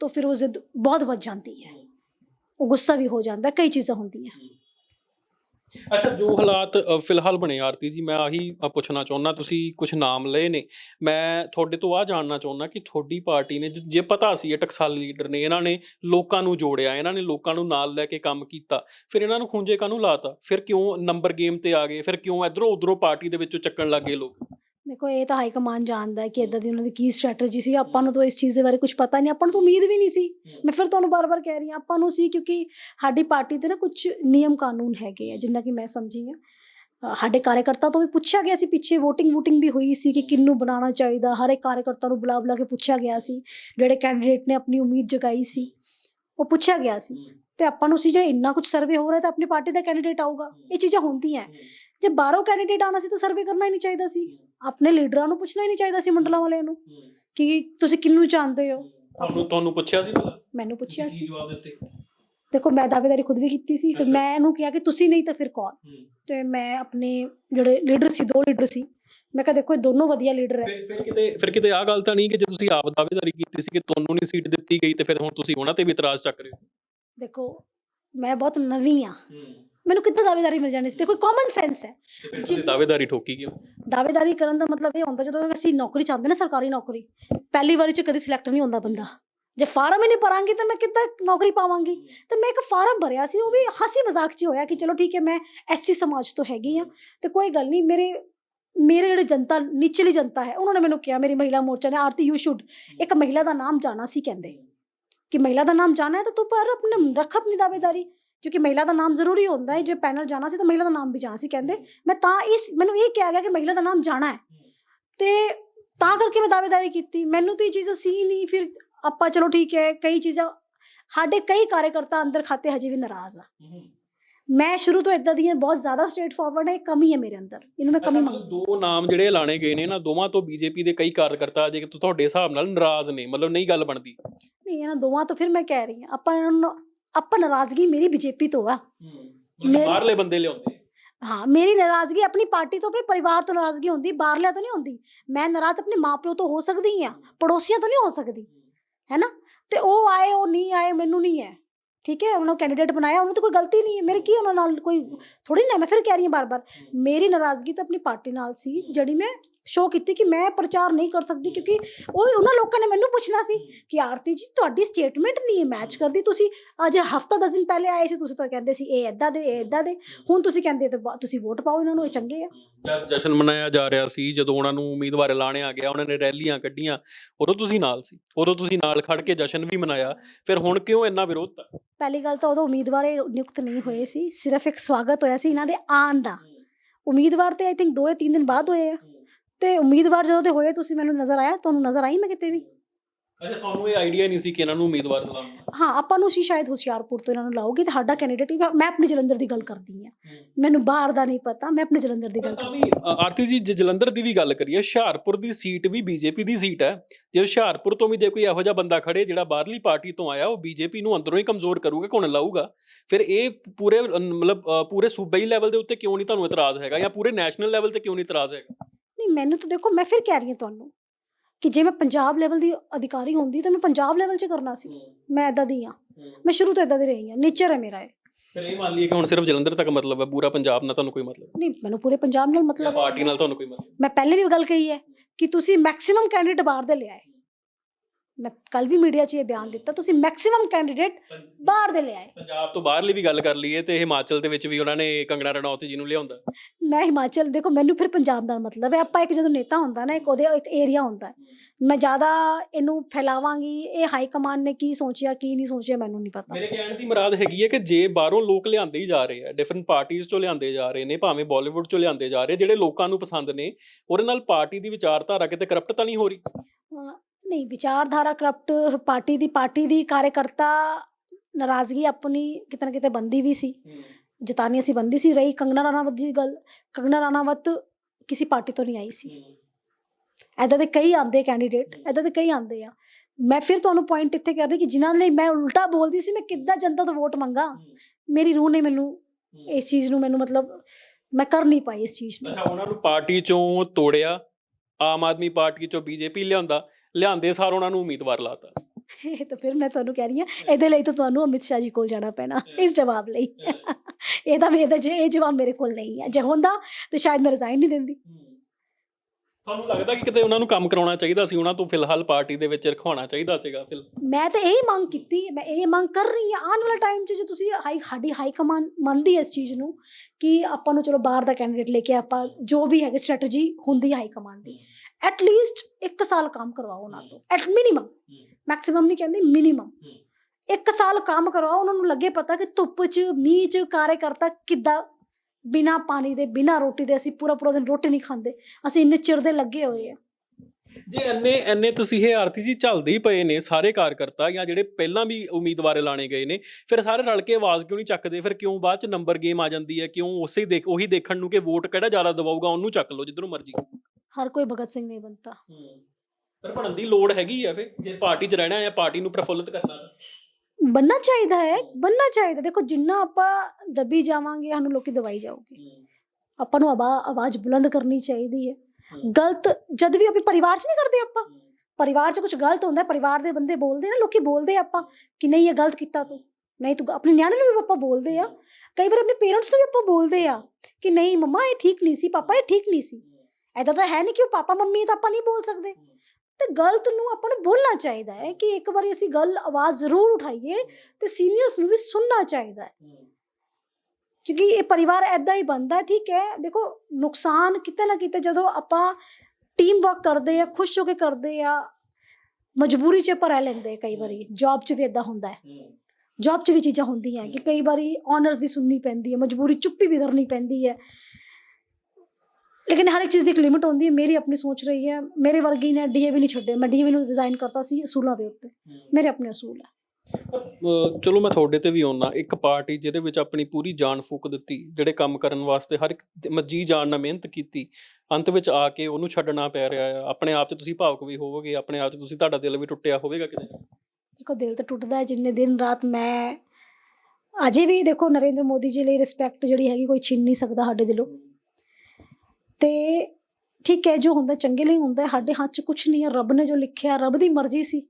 ਤਾਂ ਫਿਰ ਉਹ ਜ਼ਿੱਦ ਬਹੁਤ ਵੱਧ ਜਾਂਦੀ ਹੈ। ਉਹ ਗੁੱਸਾ ਵੀ ਹੋ ਜਾਂਦਾ ਕਈ ਚੀਜ਼ਾਂ ਹੁੰਦੀਆਂ। ਅੱਛਾ ਜੋ ਹਾਲਾਤ ਅ, ਫਿਲਹਾਲ ਬਣੇ ਆਰਤੀ ਜੀ ਮੈਂ ਆਹੀ ਅ, ਪੁੱਛਣਾ ਚਾਹੁੰਦਾ ਤੁਸੀਂ ਕੁਝ ਨਾਮ ਲਏ ਨੇ। ਮੈਂ ਤੁਹਾਡੇ ਤੋਂ ਆ ਜਾਣਨਾ ਚਾਹੁੰਦਾ ਕਿ ਤੁਹਾਡੀ ਪਾਰਟੀ ਨੇ ਜ- ਜੇ ਪਤਾ ਸੀ ਇਹ ਟਕਸਾਲੀ ਲੀਡਰ ਨੇ ਇਹਨਾਂ ਨੇ ਲੋਕਾਂ ਨੂੰ ਜੋੜਿਆ ਇਹਨਾਂ ਨੇ ਲੋਕਾਂ ਨੂੰ ਨਾਲ ਲੈ ਕੇ ਕੰਮ ਕੀਤਾ ਫਿਰ ਇਹਨਾਂ ਨੂੰ ਖੁੰਝੇ ਕਾਹਨੂੰ ਲਾਤਾ? ਫਿਰ ਕਿਉਂ ਨੰਬਰ ਗੇਮ ਤੇ ਆ ਗਏ? ਫਿਰ ਕਿਉਂ ਇਧਰੋਂ ਉਧਰੋਂ ਪਾਰਟੀ ਦੇ ਵਿੱਚੋਂ ਚੱਕਣ ਲੱਗੇ ਲੋਕ? ਦੇਖੋ ਇਹ ਤਾਂ ਹਾਈ ਕਮਾਂਡ ਜਾਣਦਾ ਹੈ ਕਿ ਇਦਾਂ ਦੀ ਉਹਨਾਂ ਦੀ ਕੀ ਸਟ੍ਰੈਟਜੀ ਸੀ। ਆਪਾਂ ਨੂੰ ਤਾਂ ਇਸ ਚੀਜ਼ ਦੇ ਬਾਰੇ ਕੁਝ ਪਤਾ ਨਹੀਂ। ਆਪਾਂ ਨੂੰ ਤਾਂ ਉਮੀਦ ਵੀ ਨਹੀਂ ਸੀ। ਮੈਂ ਫਿਰ ਤੁਹਾਨੂੰ ਬਾਰ-ਬਾਰ ਕਹਿ ਰਹੀ ਹਾਂ ਆਪਾਂ ਨੂੰ ਸੀ ਕਿਉਂਕਿ ਸਾਡੀ ਪਾਰਟੀ ਤੇ ਨਾ ਕੁਝ ਨਿਯਮ ਕਾਨੂੰਨ ਹੈਗੇ ਆ ਜਿੰਨਾ ਕਿ ਮੈਂ ਸਮਝੀ ਆ ਸਾਡੇ ਕਾਰਜਕਰਤਾ ਤੋਂ ਵੀ ਪੁੱਛਿਆ ਗਿਆ ਸੀ ਪਿੱਛੇ VOTING ਵੋਟਿੰਗ ਵੀ ਹੋਈ ਸੀ ਕਿ ਕਿੰਨੂੰ ਬਣਾਉਣਾ ਚਾਹੀਦਾ। ਹਰ ਇੱਕ ਕਾਰਜਕਰਤਾ ਨੂੰ ਬੁਲਾ ਬੁਲਾ ਕੇ ਪੁੱਛਿਆ ਗਿਆ ਸੀ ਜਿਹੜੇ ਕੈਂਡੀਡੇਟ ਨੇ ਆਪਣੀ ਉਮੀਦ ਜਗਾਈ ਸੀ। ਉਹ ਪੁੱਛਿਆ ਗਿਆ ਸੀ। ਤੇ ਆਪਾਂ ਨੂੰ ਸੀ ਜੇ ਇੰਨਾ ਕੁਝ ਸਰਵੇ ਹੋ ਰਿਹਾ ਤਾਂ ਆਪਣੀ ਪਾਰਟੀ ਦਾ ਕੈਂਡੀਡੇਟ ਆਊਗਾ। ਇਹ ਚੀਜ਼ਾਂ ਹੁੰਦੀਆਂ। ਜੇ ਬਾਹਰੋਂ ਕੈਂਡੀਡੇਟ ਆਉਣਾ ਸੀ ਤਾਂ ਸਰਵੇ ਕਰਨਾ ਹੀ ਨਹੀਂ ਚਾਹੀਦਾ ਸੀ। ਆਪਣੇ ਲੀਡਰਾਂ ਨੂੰ ਪੁੱਛਣਾ ਹੀ ਨਹੀਂ ਚਾਹੀਦਾ ਸੀ ਮੰਡਲਾਂ ਵਾਲਿਆਂ ਨੂੰ ਕਿ ਤੁਸੀਂ ਕਿੰਨੂੰ ਚਾਹੁੰਦੇ ਹੋ? ਤੁਹਾਨੂੰ ਤੁਹਾਨੂੰ ਪੁੱਛਿਆ ਸੀ ਭਲਾ? ਮੈਨੂੰ ਪੁੱਛਿਆ ਸੀ। ਜਵਾਬ ਦਿੱਤੇ? ਦੇਖੋ ਮੈਂ ਦਾਅਵੇਦਾਰੀ ਖੁਦ ਵੀ ਕੀਤੀ ਸੀ। ਫਿਰ। ਮੈਂ ਇਹਨੂੰ ਕਿਹਾ ਕਿ ਤੁਸੀਂ ਨਹੀਂ ਤਾਂ ਫਿਰ ਕੌਣ? ਤੇ ਮੈਂ ਆਪਣੇ ਜਿਹੜੇ ਲੀਡਰ ਸੀ ਦੋ ਲੀਡਰ ਸੀ। ਮੈਂ ਕਿਹਾ ਦੇਖੋ ਇਹ ਦੋਨੋਂ ਵਧੀਆ ਲੀਡਰ ਹੈ। ਫਿਰ ਫਿਰ ਕਿਤੇ ਫਿਰ ਕਿਤੇ ਆ ਗੱਲ ਤਾਂ ਨਹੀਂ ਕਿ ਜੇ ਤੁਸੀਂ ਆਪ ਦਾਅਵੇਦਾਰੀ ਕੀਤੀ ਸੀ ਕਿ ਤੁਹਾਨੂੰ ਨਹੀਂ ਸੀਟ ਦਿੱਤੀ ਗਈ ਤੇ ਫਿਰ ਹੁਣ ਤੁਸੀਂ ਉਹਨਾਂ ਤੇ ਵੀ ਇਤਰਾਜ਼ ਚੱਕ ਰਹੇ ਹੋ? ਦੇਖੋ ਮੈਂ ਬਹੁਤ ਨਵੀਂ ਆ ਮੈਨੂੰ ਕਿੱਦਾਂ ਦਾਅਵੇਦਾਰੀ ਮਿਲ ਜਾਣੀ ਸੀ? ਦੇਖੋ ਕਾਮਨ ਸੈਂਸ ਹੈ। ਤੇ ਫਿਰ ਤੁਸੀਂ ਦਾਅਵੇਦਾਰੀ ਠੋਕੀ ਕਿਉਂ? ਦਾਅਵੇਦਾਰੀ ਕਰਨ ਦਾ ਮਤਲਬ ਇਹ ਹੁੰਦਾ ਜਦੋਂ ਅਸੀਂ ਨੌਕਰੀ ਚਾਹੁੰਦੇ ਨਾ ਸਰਕਾਰੀ ਨੌਕਰੀ ਪਹਿਲੀ ਵਾਰੀ ਚ ਕਦੀ ਸਿਲੈਕਟ ਨਹੀਂ ਹੁੰਦਾ ਬੰਦਾ। ਜੇ ਫਾਰਮ ਹੀ ਨਹੀਂ ਭਰਾਂਗੀ ਤਾਂ ਮੈਂ ਕਿੱਦਾਂ ਨੌਕਰੀ ਪਾਵਾਂਗੀ? ਤੇ ਮੈਂ ਇੱਕ ਫਾਰਮ ਭਰਿਆ ਸੀ ਉਹ ਵੀ ਹਾਸੀ ਮਜ਼ਾਕ 'ਚ ਹੀ ਹੋਇਆ ਕਿ ਚਲੋ ਠੀਕ ਹੈ ਮੈਂ ਐਸਸੀ ਸਮਾਜ ਤੋਂ ਹੈਗੀ ਆ ਤੇ ਕੋਈ ਗੱਲ ਨਹੀਂ ਮੇਰੇ ਮੇਰੇ ਜਿਹੜੇ ਜਨਤਾ ਨਿਚਲੀ ਜਨਤਾ ਹੈ ਉਹਨਾਂ ਨੇ ਮੈਨੂੰ ਕਿਹਾ ਮੇਰੀ ਮਹਿਲਾ ਮੋਰਚਾ ਨੇ ਆਰਤੀ ਯੂ ਸ਼ੁੱਡ ਇੱਕ ਮਹਿਲਾ ਦਾ ਨਾਮ ਜਾਣਾ ਸੀ ਕਹਿੰਦੇ। ਕਿ ਮਹਿਲਾ ਦਾ ਨਾਮ ਜਾਣਾ ਹੈ ਤਾਂ ਤੂੰ ਪਰ ਆਪਣੇ ਰੱਖ ਆਪਣੀ ਦਾਅਵੇਦਾਰੀ। ਕਿਉਂਕਿ ਮਹਿਲਾ ਦਾ ਨਾਮ ਜ਼ਰੂਰੀ ਹੁੰਦਾ ਹੈ ਜੇ ਪੈਨਲ ਜਾਣਾ ਸੀ ਤਾਂ ਮਹਿਲਾ ਦਾ ਨਾਮ ਵੀ ਜਾਣਾ ਸੀ ਕਹਿੰਦੇ। ਮੈਂ ਤਾਂ ਇਸ ਮੈਨੂੰ ਇਹ ਕਿਹਾ ਗਿਆ ਕਿ ਮਹਿਲਾ ਦਾ ਨਾਮ ਜਾਣਾ ਹੈ। ਤੇ ਤਾਂ ਕਰਕੇ ਮੈਂ ਦਾਅਵੇਦਾਰੀ ਕੀਤੀ। ਮੈਨੂੰ ਤਾਂ ਇਹ ਚੀਜ਼ਾਂ ਸੀ ਨਹੀਂ ਫਿਰ ਆਪਾਂ ਚਲੋ ਠੀਕ ਹੈ ਕਈ ਚੀਜ਼ਾਂ ਸਾਡੇ ਕਈ ਕਾਰਜਕਰਤਾ ਅੰਦਰ ਖਾਤੇ ਹਜੇ ਵੀ ਨਾਰਾਜ਼ ਆ। ਮੈਂ ਸ਼ੁਰੂ ਤੋਂ ਇਦਾਂ ਦੀਆਂ ਬਹੁਤ ਜ਼ਿਆਦਾ ਸਟ੍ਰੇਟ ਫਾਰਵਰਡ ਹੈ ਕਮੀ ਹੈ ਮੇਰੇ ਅੰਦਰ। ਇਹਨੂੰ ਮੈਂ ਕਮੀ ਮੰਨਦੀ ਦੋ ਨਾਮ ਜਿਹੜੇ ਐਲਾਨੇ ਗਏ ਨੇ ਨਾ ਦੋਵਾਂ ਤੋਂ ਬੀਜੇਪੀ ਦੇ ਕਈ ਕਾਰਜਕਰਤਾ ਜੇ ਤੁਹਾਡੇ ਹਿਸਾਬ ਨਾਲ ਨਾਰਾਜ਼ ਨੇ ਮਤਲਬ ਨਹੀਂ ਗੱਲ ਬਣਦੀ। ਨਹੀਂ ਇਹਨਾਂ ਦੋਵਾਂ ਤੋਂ ਫਿਰ ਮੈਂ ਕਹਿ ਰਹੀ ਹਾਂ ਆਪਾਂ ਇਹਨਾਂ ਨੂੰ ਆਪਾਂ ਨਾਰਾਜ਼ਗੀ ਮੇਰੀ ਬੀਜੇਪੀ ਤੋਂ ਆ। ਮੇਰੇ- ਬਾਹਰਲੇ ਬੰਦੇ ਲਿਆਉਂਦੇ ਹਾਂ ਮੇਰੀ ਨਾਰਾਜ਼ਗੀ ਆਪਣੀ ਪਾਰਟੀ ਤੋਂ ਆਪਣੇ ਪਰਿਵਾਰ ਤੋਂ ਨਾਰਾਜ਼ਗੀ ਹੁੰਦੀ ਬਾਹਰਲਿਆਂ ਤੋਂ ਨਹੀਂ ਹੁੰਦੀ। ਮੈਂ ਨਾਰਾਜ਼ ਆਪਣੇ ਮਾਪਿਓ ਤੋਂ ਹੋ ਸਕਦੀ ਆ ਪੜੋਸੀਆਂ ਤੋਂ ਨਹੀਂ ਹੋ ਸਕਦੀ ਹੈ। ਨਾ ਤੇ ਉਹ ਆਏ ਉਹ ਨਹੀਂ ਆਏ ਮੈਨੂੰ ਨਹੀਂ ਹੈ। ਠੀਕ ਹੈ, ਉਹਨਾਂ ਨੂੰ ਕੈਂਡੀਡੇਟ ਬਣਾਇਆ, ਉਹਨਾਂ ਤੋਂ ਕੋਈ ਗਲਤੀ ਨਹੀਂ ਹੈ। ਮੇਰੇ ਕੀ ਉਹਨਾਂ ਨਾਲ ਕੋਈ ਥੋੜੀ ਨਾ, ਮੈਂ ਫਿਰ ਕਹਿ ਰਹੀ ਹਾਂ ਬਾਰ-ਬਾਰ। ਮੇਰੀ ਨਾਰਾਜ਼ਗੀ ਤਾਂ ਆਪਣੀ ਪਾਰਟੀ ਨਾਲ ਸੀ, ਜਿਹੜੀ ਮੈਂ ਸ਼ੋਅ ਕੀਤੀ ਕਿ ਮੈਂ ਪ੍ਰਚਾਰ ਨਹੀਂ ਕਰ ਸਕਦੀ, ਕਿਉਂਕਿ ਉਹ ਉਹਨਾਂ ਲੋਕਾਂ ਨੇ ਮੈਨੂੰ ਪੁੱਛਣਾ ਸੀ ਕਿ ਆਰਤੀ ਜੀ, ਤੁਹਾਡੀ ਸਟੇਟਮੈਂਟ ਨਹੀਂ ਮੈਚ ਕਰਦੀ। ਤੁਸੀਂ ਅੱਜ ਹਫਤਾ ਦਸ ਦਿਨ ਪਹਿਲੇ ਆਏ ਸੀ, ਤੁਸੀਂ ਤਾਂ ਕਹਿੰਦੇ ਸੀ ਇਹ ਐਦਾਂ ਦੇ, ਇਹ ਐਦਾਂ ਦੇ। ਹੁਣ ਤੁਸੀਂ ਕਹਿੰਦੇ ਤੇ ਬਾ- ਤੁਸੀਂ ਵੋਟ ਪਾਓ ਇਹਨਾਂ ਨੂੰ, ਇਹ ਚੰਗੇ ਆ। ਜਦ ਜਸ਼ਨ ਮਨਾਇਆ ਜਾ ਰਿਹਾ ਸੀ, ਜਦੋਂ ਉਹਨਾਂ ਨੂੰ ਉਮੀਦਵਾਰ ਐਲਾਣਿਆ ਗਿਆ, ਉਹਨਾਂ ਨੇ ਰੈਲੀਆਂ ਕੱਢੀਆਂ, ਉਦੋਂ ਤੁਸੀਂ ਨਾਲ ਸੀ, ਉਦੋਂ ਤੁਸੀਂ ਨਾਲ ਖੜ ਕੇ ਜਸ਼ਨ ਵੀ ਮਨਾਇਆ, ਫਿਰ ਹੁਣ ਕਿਉਂ ਇੰਨਾ ਵਿਰੋਧ? ਤਾਂ ਪਹਿਲੀ ਗੱਲ ਤਾਂ ਉਦੋਂ ਉਮੀਦਵਾਰ ਇਹ ਨਿਯੁਕਤ ਨਹੀਂ ਹੋਏ ਸੀ, ਸਿਰਫ ਇੱਕ ਸਵਾਗਤ ਹੋਇਆ ਸੀ ਇਹਨਾਂ ਦੇ ਆਉਣ ਦਾ। ਉਮੀਦਵਾਰ ਤੇ ਆਈ ਥਿੰਕ 2 ਜਾਂ 3 ਦਿਨ ਬਾਅਦ ਹੋਏ ਆ। ਤੇ ਉਮੀਦਵਾਰ ਜਦੋਂ ਤੇ ਹੋਏ, ਤੁਸੀਂ ਮੈਨੂੰ ਨਜ਼ਰ ਆਇਆ, ਤੁਹਾਨੂੰ ਨਜ਼ਰ ਆਈ ਮੈਂ ਕਿਤੇ ਵੀ? ਅੱਛਾ ਤੁਹਾਨੂੰ ਇਹ ਆਈਡੀਆ ਨਹੀਂ ਸੀ ਕਿ ਇਹਨਾਂ ਨੂੰ ਉਮੀਦਵਾਰ ਐਲਾਨਣਾ ਹਾਂ ਆਪਾਂ ਨੂੰ ਸੀ ਸ਼ਾਇਦ ਹੁਸ਼ਿਆਰਪੁਰ ਤੋਂ ਇਹਨਾਂ ਨੂੰ ਲਾਓਗੇ ਤੇ ਸਾਡਾ ਕੈਂਡੀਡੇਟ ਮੈਂ ਆਪਣੇ ਜਲੰਧਰ ਦੀ ਗੱਲ ਕਰਦੀ ਆ ਮੈਨੂੰ ਬਾਹਰ ਦਾ ਨਹੀਂ ਪਤਾ ਮੈਂ ਆਪਣੇ ਜਲੰਧਰ ਦੀ ਗੱਲ ਕਰਦੀ ਆਰਤੀ ਜੀ ਜੇ ਜਲੰਧਰ ਦੀ ਵੀ ਗੱਲ ਕਰੀਏ ਹੁਸ਼ਿਆਰਪੁਰ ਦੀ ਸੀਟ ਵੀ ਬੀਜੇਪੀ ਦੀ ਸੀਟ ਹੈ। ਜੇ ਹੁਸ਼ਿਆਰਪੁਰ ਤੋਂ ਵੀ ਜੇ ਕੋਈ ਇਹੋ ਜਿਹਾ ਬੰਦਾ ਖੜੇ ਜਿਹੜਾ ਬਾਹਰਲੀ ਪਾਰਟੀ ਤੋਂ ਆਇਆ ਉਹ ਬੀਜੇਪੀ ਨੂੰ ਅੰਦਰੋਂ ਹੀ ਕਮਜ਼ੋਰ ਕਰੂਗਾ ਕੌਣ ਲਾਊਗਾ? ਫਿਰ ਇਹ ਪੂਰੇ ਮਤਲਬ ਪੂਰੇ ਸੂਬਾਈ ਲੈਵਲ ਦੇ ਉੱਤੇ ਕਿਉਂ ਨਹੀਂ ਤੁਹਾਨੂੰ ਇਤਰਾਜ਼ ਹੈਗਾ? ਜਾਂ ਪੂਰੇ ਨੈਸ਼ਨਲ ਲੈਵਲ ਤੇ ਕਿਉਂ ਨਹੀਂ ਇਤਰਾਜ਼ ਹੈਗਾ? ਨਹੀਂ ਮੈਨੂੰ ਤਾਂ ਦੇਖੋ ਮੈਂ ਫਿਰ ਕਹਿ ਰਹੀ ਹਾਂ ਤੁਹਾਨੂੰ। ਕਿ ਜੇ ਮੈਂ ਪੰਜਾਬ ਲੈਵਲ ਦੀ ਅਧਿਕਾਰੀ ਹੁੰਦੀ ਤਾਂ ਮੈਂ ਪੰਜਾਬ ਲੈਵਲ 'ਚ ਕਰਨਾ ਸੀ। ਮੈਂ ਇਦਾਂ ਦੀ ਆ ਮੈਂ ਸ਼ੁਰੂ ਤੋਂ ਇਦਾਂ ਦੀ ਰਹੀ ਹਾਂ। ਨੇਚਰ ਹੈ ਮੇਰਾ ਇਹ। ਫਿਰ ਇਹ ਮੰਨ ਲਈਏ ਕਿ ਹੁਣ ਸਿਰਫ ਜਲੰਧਰ ਤੱਕ ਮਤਲਬ ਹੈ ਪੂਰਾ ਪੰਜਾਬ ਨਾਲ ਤੁਹਾਨੂੰ ਕੋਈ ਮਤਲਬ ਨਹੀਂ ਮੈਨੂੰ ਪੂਰੇ ਪੰਜਾਬ ਨਾਲ ਮਤਲਬ ਪਾਰਟੀ ਨਾਲ ਤੁਹਾਨੂੰ ਕੋਈ ਮਤਲਬ ਮੈਂ ਪਹਿਲੇ ਵੀ ਗੱਲ ਕਹੀ ਹੈ ਕਿ ਤੁਸੀਂ ਮੈਕਸਿਮਮ ਕੈਂਡੀਡੇਟ ਬਾਹਰ ਦੇ ਲਿਆਏ। ਮੈਂ ਕੱਲ ਵੀ ਮੀਡੀਆ 'ਚ ਇਹ ਬਿਆਨ ਦਿੱਤਾ ਤੁਸੀਂ ਮੈਕਸਿਮਮ ਕੈਂਡੀਡੇਟ ਬਾਹਰ ਦੇ ਲਿਆਏ ਪੰਜਾਬ ਤੋਂ ਬਾਹਰਲੀ ਵੀ ਗੱਲ ਕਰ ਲਈਏ ਤੇ ਹਿਮਾਚਲ ਦੇ ਵਿੱਚ ਵੀ ਉਹਨਾਂ ਨੇ ਕੰਗਣਾ ਰਣੌਤ ਜੀ ਨੂੰ ਲਿਆਉਂਦਾ। ਮੈਂ ਹਿਮਾਚਲ ਦੇਖੋ ਮੈਨੂੰ ਫਿਰ ਪੰਜਾਬ ਨਾਲ ਮਤਲਬ ਹੈ ਆਪਾਂ ਇੱਕ ਜਦੋਂ ਨੇਤਾ ਹੁੰਦਾ ਨਾ ਇੱਕ ਉਹਦੇ ਇੱਕ ਏਰੀਆ ਹੁੰਦਾ। ਮੈਂ ਜ਼ਿਆਦਾ ਇਹਨੂੰ ਫੈਲਾਵਾਂਗੀ ਇਹ ਹਾਈ ਕਮਾਂਡ ਨੇ ਕੀ ਸੋਚਿਆ ਕੀ ਨਹੀਂ ਸੋਚਿਆ ਮੈਨੂੰ ਨਹੀਂ ਪਤਾ। ਮੇਰੇ ਕਹਿਣ ਦੀ ਮੁਰਾਦ ਹੈਗੀ ਹੈ ਕਿ ਜੇ ਬਾਹਰੋਂ ਲੋਕ ਲਿਆਂਦੇ ਹੀ ਜਾ ਰਹੇ ਆ ਡਿਫਰੈਂਟ ਪਾਰਟੀਆਂ ਚੋਂ ਲਿਆਂਦੇ ਜਾ ਰਹੇ ਨੇ ਭਾਵੇਂ ਬਾਲੀਵੁੱਡ ਚੋਂ ਲਿਆਂਦੇ ਜਾ ਰਹੇ ਜਿਹੜੇ ਲੋਕਾਂ ਨੂੰ ਪਸੰਦ ਨੇ ਉਹਦੇ ਨਾਲ ਪਾਰਟੀ ਦੀ ਵਿਚਾਰਧਾਰਾ ਕਿਤੇ ਕਰਪਟ ਤਾਂ ਨਹੀਂ ਹੋ ਰਹੀ? ਨਹੀਂ ਵਿਚਾਰਧਾਰਾ ਕਰਪਟ ਪਾਰਟੀ ਦੀ ਪਾਰਟੀ ਦੀ ਕਾਰਜਕਰਤਾ ਨਾਰਾਜ਼ਗੀ ਆਪਣੀ ਕਿਤੇ ਨਾ ਕਿਤੇ ਬੰਦੀ ਵੀ ਸੀ। ਜਤਾਨੀ ਅਸੀਂ ਬੰਦੀ ਸੀ ਰਹੀ ਕੰਗਨਾ ਰਣਾਵਤ ਦੀ ਗੱਲ। ਕੰਗਨਾ ਰਣਾਵਤ ਕਿਸੇ ਪਾਰਟੀ ਤੋਂ ਨਹੀਂ ਆਈ ਸੀ। ਐਦਾਂ ਦੇ ਕਈ ਆਂਦੇ ਕੈਂਡੀਡੇਟ ਐਦਾਂ ਦੇ ਕਈ ਆਂਦੇ ਆ। ਮੈਂ ਫਿਰ ਤੁਹਾਨੂੰ ਪੁਆਇੰਟ ਇੱਥੇ ਕਰ ਰਹੀ ਕਿ ਜਿਨ੍ਹਾਂ ਲਈ ਮੈਂ ਉਲਟਾ ਬੋਲਦੀ ਸੀ ਮੈਂ ਕਿੱਦਾਂ ਜਨਤਾ ਤੋਂ ਵੋਟ ਮੰਗਾ? ਮੇਰੀ ਰੂਹ ਨੇ ਮੈਨੂੰ ਇਸ ਚੀਜ਼ ਨੂੰ ਮੈਨੂੰ ਮਤਲਬ ਮੈਂ ਕਰ ਨਹੀਂ ਪਾਈ ਇਸ ਚੀਜ਼ ਨੂੰ। ਅੱਛਾ ਉਹਨਾਂ ਨੂੰ ਪਾਰਟੀ ਚੋਂ ਤੋੜਿਆ ਆਮ ਆਦਮੀ ਪਾਰਟੀ ਚੋਂ ਬੀਜੇਪੀ ਲਿਆਂਦਾ ਲਿਆਂਦੇ ਸਾਰ ਉਹਨਾਂ ਨੂੰ ਉਮੀਦਵਾਰ ਲਾਤਾ। ਇਹ ਤਾਂ ਫਿਰ ਮੈਂ ਤੁਹਾਨੂੰ ਕਹਿ ਰਹੀ ਹਾਂ ਇਹਦੇ ਲਈ ਤਾਂ ਤੁਹਾਨੂੰ ਅਮਿਤ ਸ਼ਾਹ ਜੀ ਕੋਲ ਜਾਣਾ ਪੈਣਾ ਇਸ ਜਵਾਬ ਲਈ। ਇਹਦਾ ਇਹਦਾ ਜੇ ਇਹ ਜਵਾਬ ਮੇਰੇ ਕੋਲ ਨਹੀਂ ਹੈ ਜੇ ਹੁੰਦਾ ਤਾਂ ਸ਼ਾਇਦ ਮੈਂ ਰਿਜ਼ਾਈਨ ਨਹੀਂ ਦਿੰਦੀ। ਤੁਹਾਨੂੰ ਲੱਗਦਾ ਕਿ ਕਿਤੇ ਉਹਨਾਂ ਨੂੰ ਕੰਮ ਕਰਾਉਣਾ ਚਾਹੀਦਾ ਸੀ? ਉਹਨਾਂ ਤੋਂ ਫਿਲਹਾਲ ਪਾਰਟੀ ਦੇ ਵਿੱਚ ਰਖਵਾਉਣਾ ਚਾਹੀਦਾ ਸੀਗਾ ਫਿਰ ਮੈਂ ਤਾਂ ਇਹ ਮੰਗ ਕੀਤੀ ਮੈਂ ਇਹ ਮੰਗ ਕਰ ਰਹੀ ਹਾਂ ਆਉਣ ਵਾਲੇ ਟਾਈਮ 'ਚ ਜੇ ਤੁਸੀਂ ਹਾਈ ਸਾਡੀ ਹਾਈ ਕਮਾਂਡ ਮੰਨਦੀ ਇਸ ਚੀਜ਼ ਨੂੰ ਕਿ ਆਪਾਂ ਨੂੰ ਚਲੋ ਬਾਹਰ ਦਾ ਕੈਂਡੀਡੇਟ ਲੈ ਕੇ ਆਪਾਂ ਜੋ ਵੀ ਹੈਗੇ ਸਟ੍ਰੈਟਜੀ ਹੁੰਦੀ ਹਾਈ ਕਮਾਂਡ ਦੀ। ਐਟ ਲੀਸਟ 1 ਸਾਲ ਕੰਮ ਕਰਵਾਓ ਉਹਨਾਂ ਤੋਂ। ਐਟ ਮਿਨੀਮਮ ਮੈਕਸਿਮਮ ਨਹੀਂ ਕਹਿੰਦੀ ਮਿਨੀਮਮ ਇੱਕ ਸਾਲ ਕੰਮ ਕਰਵਾਓ ਉਹਨਾਂ ਨੂੰ ਲੱਗੇ ਪਤਾ ਕਿ ਧੁੱਪ 'ਚ ਮੀਂਹ 'ਚ ਕਾਰਜਕਰਤਾ ਕਿੱਦਾਂ ਬਿਨਾ ਪਾਣੀ ਦੇ ਬਿਨਾ ਰੋਟੀ ਦੇ ਅਸੀਂ ਪੂਰਾ ਪੂਰਾ ਦਿਨ ਰੋਟੀ ਨਹੀਂ ਖਾਂਦੇ। ਅਸੀਂ ਇੰਨੇ ਚਿਰ ਦੇ ਲੱਗੇ ਹੋਏ ਆ। ਜੇ ਐਨੇ ਐਨੇ ਤਸੀਹੇ ਆਰਤੀ ਜੀ ਚੱਲਦੇ ਹੀ ਪਏ ਨੇ ਸਾਰੇ ਕਾਰਕਰਤਾ ਜਾਂ ਜਿਹੜੇ ਪਹਿਲਾਂ ਵੀ ਉਮੀਦਵਾਰ ਐਲਾਣੇ ਗਏ ਨੇ ਫਿਰ ਸਾਰੇ ਰਲ ਕੇ ਆਵਾਜ਼ ਕਿਉਂ ਨਹੀਂ ਚੱਕਦੇ? ਫਿਰ ਕਿਉਂ ਬਾਅਦ ਚ ਨੰਬਰ ਗੇਮ ਆ ਜਾਂਦੀ ਹੈ? ਕਿਉਂ ਉਸੇ ਦੇਖ ਉਹੀ ਦੇਖਣ ਨੂੰ ਕਿ ਵੋਟ ਕਿਹੜਾ ਜ਼ਿਆਦਾ ਦਵਾਊਗਾ ਉਹਨੂੰ ਚੱਕ ਲਓ ਜਿੱਧਰੋਂ ਮਰਜ਼ੀ। ਹਰ ਕੋਈ ਭਗਤ ਸਿੰਘ ਨਹੀਂ ਬਣਤਾ ਪਰ ਬਣਨ ਦੀ ਲੋੜ ਹੈਗੀ ਆ ਫਿਰ ਜੇ ਪਾਰਟੀ 'ਚ ਰਹਿਣਾ ਹੈ ਪਾਰਟੀ ਨੂੰ ਪ੍ਰਫੁੱਲਤ ਕਰਨਾ। ਬੰਨਾ ਚਾਹੀਦਾ ਹੈ ਬੰਨਾ ਚਾਹੀਦਾ। ਦੇਖੋ ਜਿੰਨਾ ਆਪਾਂ ਦੱਬੀ ਜਾਵਾਂਗੇ ਸਾਨੂੰ ਲੋਕੀ ਦਵਾਈ ਜਾਓਗੇ ਆਪਾਂ ਨੂੰ ਆਵਾ- ਆਵਾਜ਼ ਬੁਲੰਦ ਕਰਨੀ ਚਾਹੀਦੀ ਹੈ। ਗਲਤ ਜਦ ਵੀ ਆਪਣੇ ਪਰਿਵਾਰ 'ਚ ਨਹੀਂ ਕਰਦੇ ਆਪਾਂ। ਪਰਿਵਾਰ 'ਚ ਕੁਝ ਗਲਤ ਹੁੰਦਾ ਪਰਿਵਾਰ ਦੇ ਬੰਦੇ ਬੋਲਦੇ ਨਾ ਲੋਕੀ ਬੋਲਦੇ ਆਪਾਂ ਕਿ ਨਹੀਂ ਇਹ ਗਲਤ ਕੀਤਾ ਤੂੰ। ਨਹੀਂ ਤੂੰ ਆਪਣੇ ਨਿਆਣੇ ਨੂੰ ਵੀ ਆਪਾਂ ਬੋਲਦੇ ਆ। ਕਈ ਵਾਰ ਆਪਣੇ ਪੇਰੈਂਟਸ ਨੂੰ ਵੀ ਆਪਾਂ ਬੋਲਦੇ ਆ ਕਿ ਨਹੀਂ ਮੰਮਾ ਇਹ ਠੀਕ ਨਹੀਂ ਸੀ ਪਾਪਾ ਇਹ ਠੀਕ ਨਹੀਂ ਸੀ। ਐਦਾਂ ਤਾਂ ਹੈ ਨਹੀਂ ਕਿ ਉਹ ਪਾਪਾ ਮੰਮੀ ਤਾਂ ਆਪਾਂ ਨਹੀਂ ਬੋਲ ਸਕਦੇ। ਤੇ ਗਲਤ ਨੂੰ ਆਪਾਂ ਨੂੰ ਬੋਲਣਾ ਚਾਹੀਦਾ ਹੈ ਕਿ ਇੱਕ ਵਾਰੀ ਅਸੀਂ ਗੱਲ ਆਵਾਜ਼ ਜ਼ਰੂਰ ਉਠਾਈਏ ਤੇ ਸੀਨੀਅਰਸ ਨੂੰ ਵੀ ਸੁਣਨਾ ਚਾਹੀਦਾ ਹੈ। ਕਿਉਂਕਿ ਇਹ ਪਰਿਵਾਰ ਐਦਾਂ ਹੀ ਬਣਦਾ, ਠੀਕ ਹੈ, ਦੇਖੋ ਨੁਕਸਾਨ ਕਿਤੇ ਨਾ ਕਿਤੇ ਜਦੋਂ ਆਪਾਂ ਟੀਮ ਵਰਕ ਕਰਦੇ ਆ, ਖੁਸ਼ ਹੋ ਕੇ ਕਰਦੇ ਆ, ਮਜਬੂਰੀ 'ਚ ਭਰਾ ਲੈਂਦੇ ਕਈ ਵਾਰੀ ਜੌਬ 'ਚ ਵੀ ਇਦਾਂ ਹੁੰਦਾ ਹੈ। ਜੌਬ 'ਚ ਵੀ ਚੀਜ਼ਾਂ ਹੁੰਦੀਆਂ ਕਿ ਕਈ ਵਾਰੀ ਓਨਰਸ ਦੀ ਸੁਣਨੀ ਪੈਂਦੀ ਹੈ, ਮਜਬੂਰੀ ਚੁੱਪੀ ਵੀ ਧਰਨੀ ਪੈਂਦੀ ਹੈ। ਲੇਕਿਨ ਹਰ ਇੱਕ ਚੀਜ਼ ਦੀ ਇੱਕ ਲਿਮਿਟ ਹੁੰਦੀ ਹੈ ਮੇਰੀ ਆਪਣੀ ਸੋਚ ਰਹੀ ਹੈ ਮੇਰੇ ਵਰਗੀ ਨੇ ਡੀਏਵੀ ਨਹੀਂ ਛੱਡੇ ਮੈਂ ਡੀਏਵੀ ਨੂੰ ਰਿਜ਼ਾਈਨ ਕਰਤਾ ਸੀ ਅਸੂਲਾਂ ਦੇ ਉੱਤੇ। ਮੇਰੇ ਆਪਣੇ ਅਸੂਲ ਹੈ। ਚਲੋ ਮੈਂ ਤੁਹਾਡੇ ਤੇ ਵੀ ਆਉਣਾ ਇੱਕ ਪਾਰਟੀ ਜਿਹਦੇ ਵਿੱਚ ਆਪਣੀ ਪੂਰੀ ਜਾਨ ਫੂਕ ਦਿੱਤੀ ਜਿਹੜੇ ਕੰਮ ਕਰਨ ਵਾਸਤੇ ਹਰ ਇੱਕ ਮੱਜੀ ਜਾਨ ਨਾਲ ਮਿਹਨਤ ਕੀਤੀ ਅੰਤ ਵਿੱਚ ਆ ਕੇ ਉਹਨੂੰ ਛੱਡਣਾ ਪੈ ਰਿਹਾ ਆ। ਆਪਣੇ ਆਪ 'ਚ ਤੁਸੀਂ ਭਾਵੁਕ ਵੀ ਹੋਵੋਗੇ ਆਪਣੇ ਆਪ 'ਚ ਤੁਸੀਂ ਤੁਹਾਡਾ ਦਿਲ ਵੀ ਟੁੱਟਿਆ ਹੋਵੇਗਾ ਕਿਤੇ? ਦੇਖੋ ਦਿਲ ਤਾਂ ਟੁੱਟਦਾ ਹੈ ਜਿੰਨੇ ਦਿਨ ਰਾਤ ਮੈਂ ਅਜੇ ਵੀ ਦੇਖੋ ਨਰਿੰਦਰ ਮੋਦੀ ਜੀ ਲਈ ਰਿਸਪੈਕਟ ਜਿਹੜੀ ਹੈਗੀ ਕੋਈ ਛਿਨ ਨਹੀਂ ਸਕਦਾ ਸਾਡੇ ਦਿਲੋਂ। ਤੇ ਠੀਕ ਹੈ ਜੋ ਹੁੰਦਾ ਚੰਗੇ ਲਈ ਹੁੰਦਾ ਸਾਡੇ ਹੱਥ 'ਚ ਕੁਝ ਨਹੀਂ ਹੈ। ਰੱਬ ਨੇ ਜੋ ਲਿਖਿਆ ਰੱਬ ਦੀ ਮਰਜ਼ੀ ਸੀ।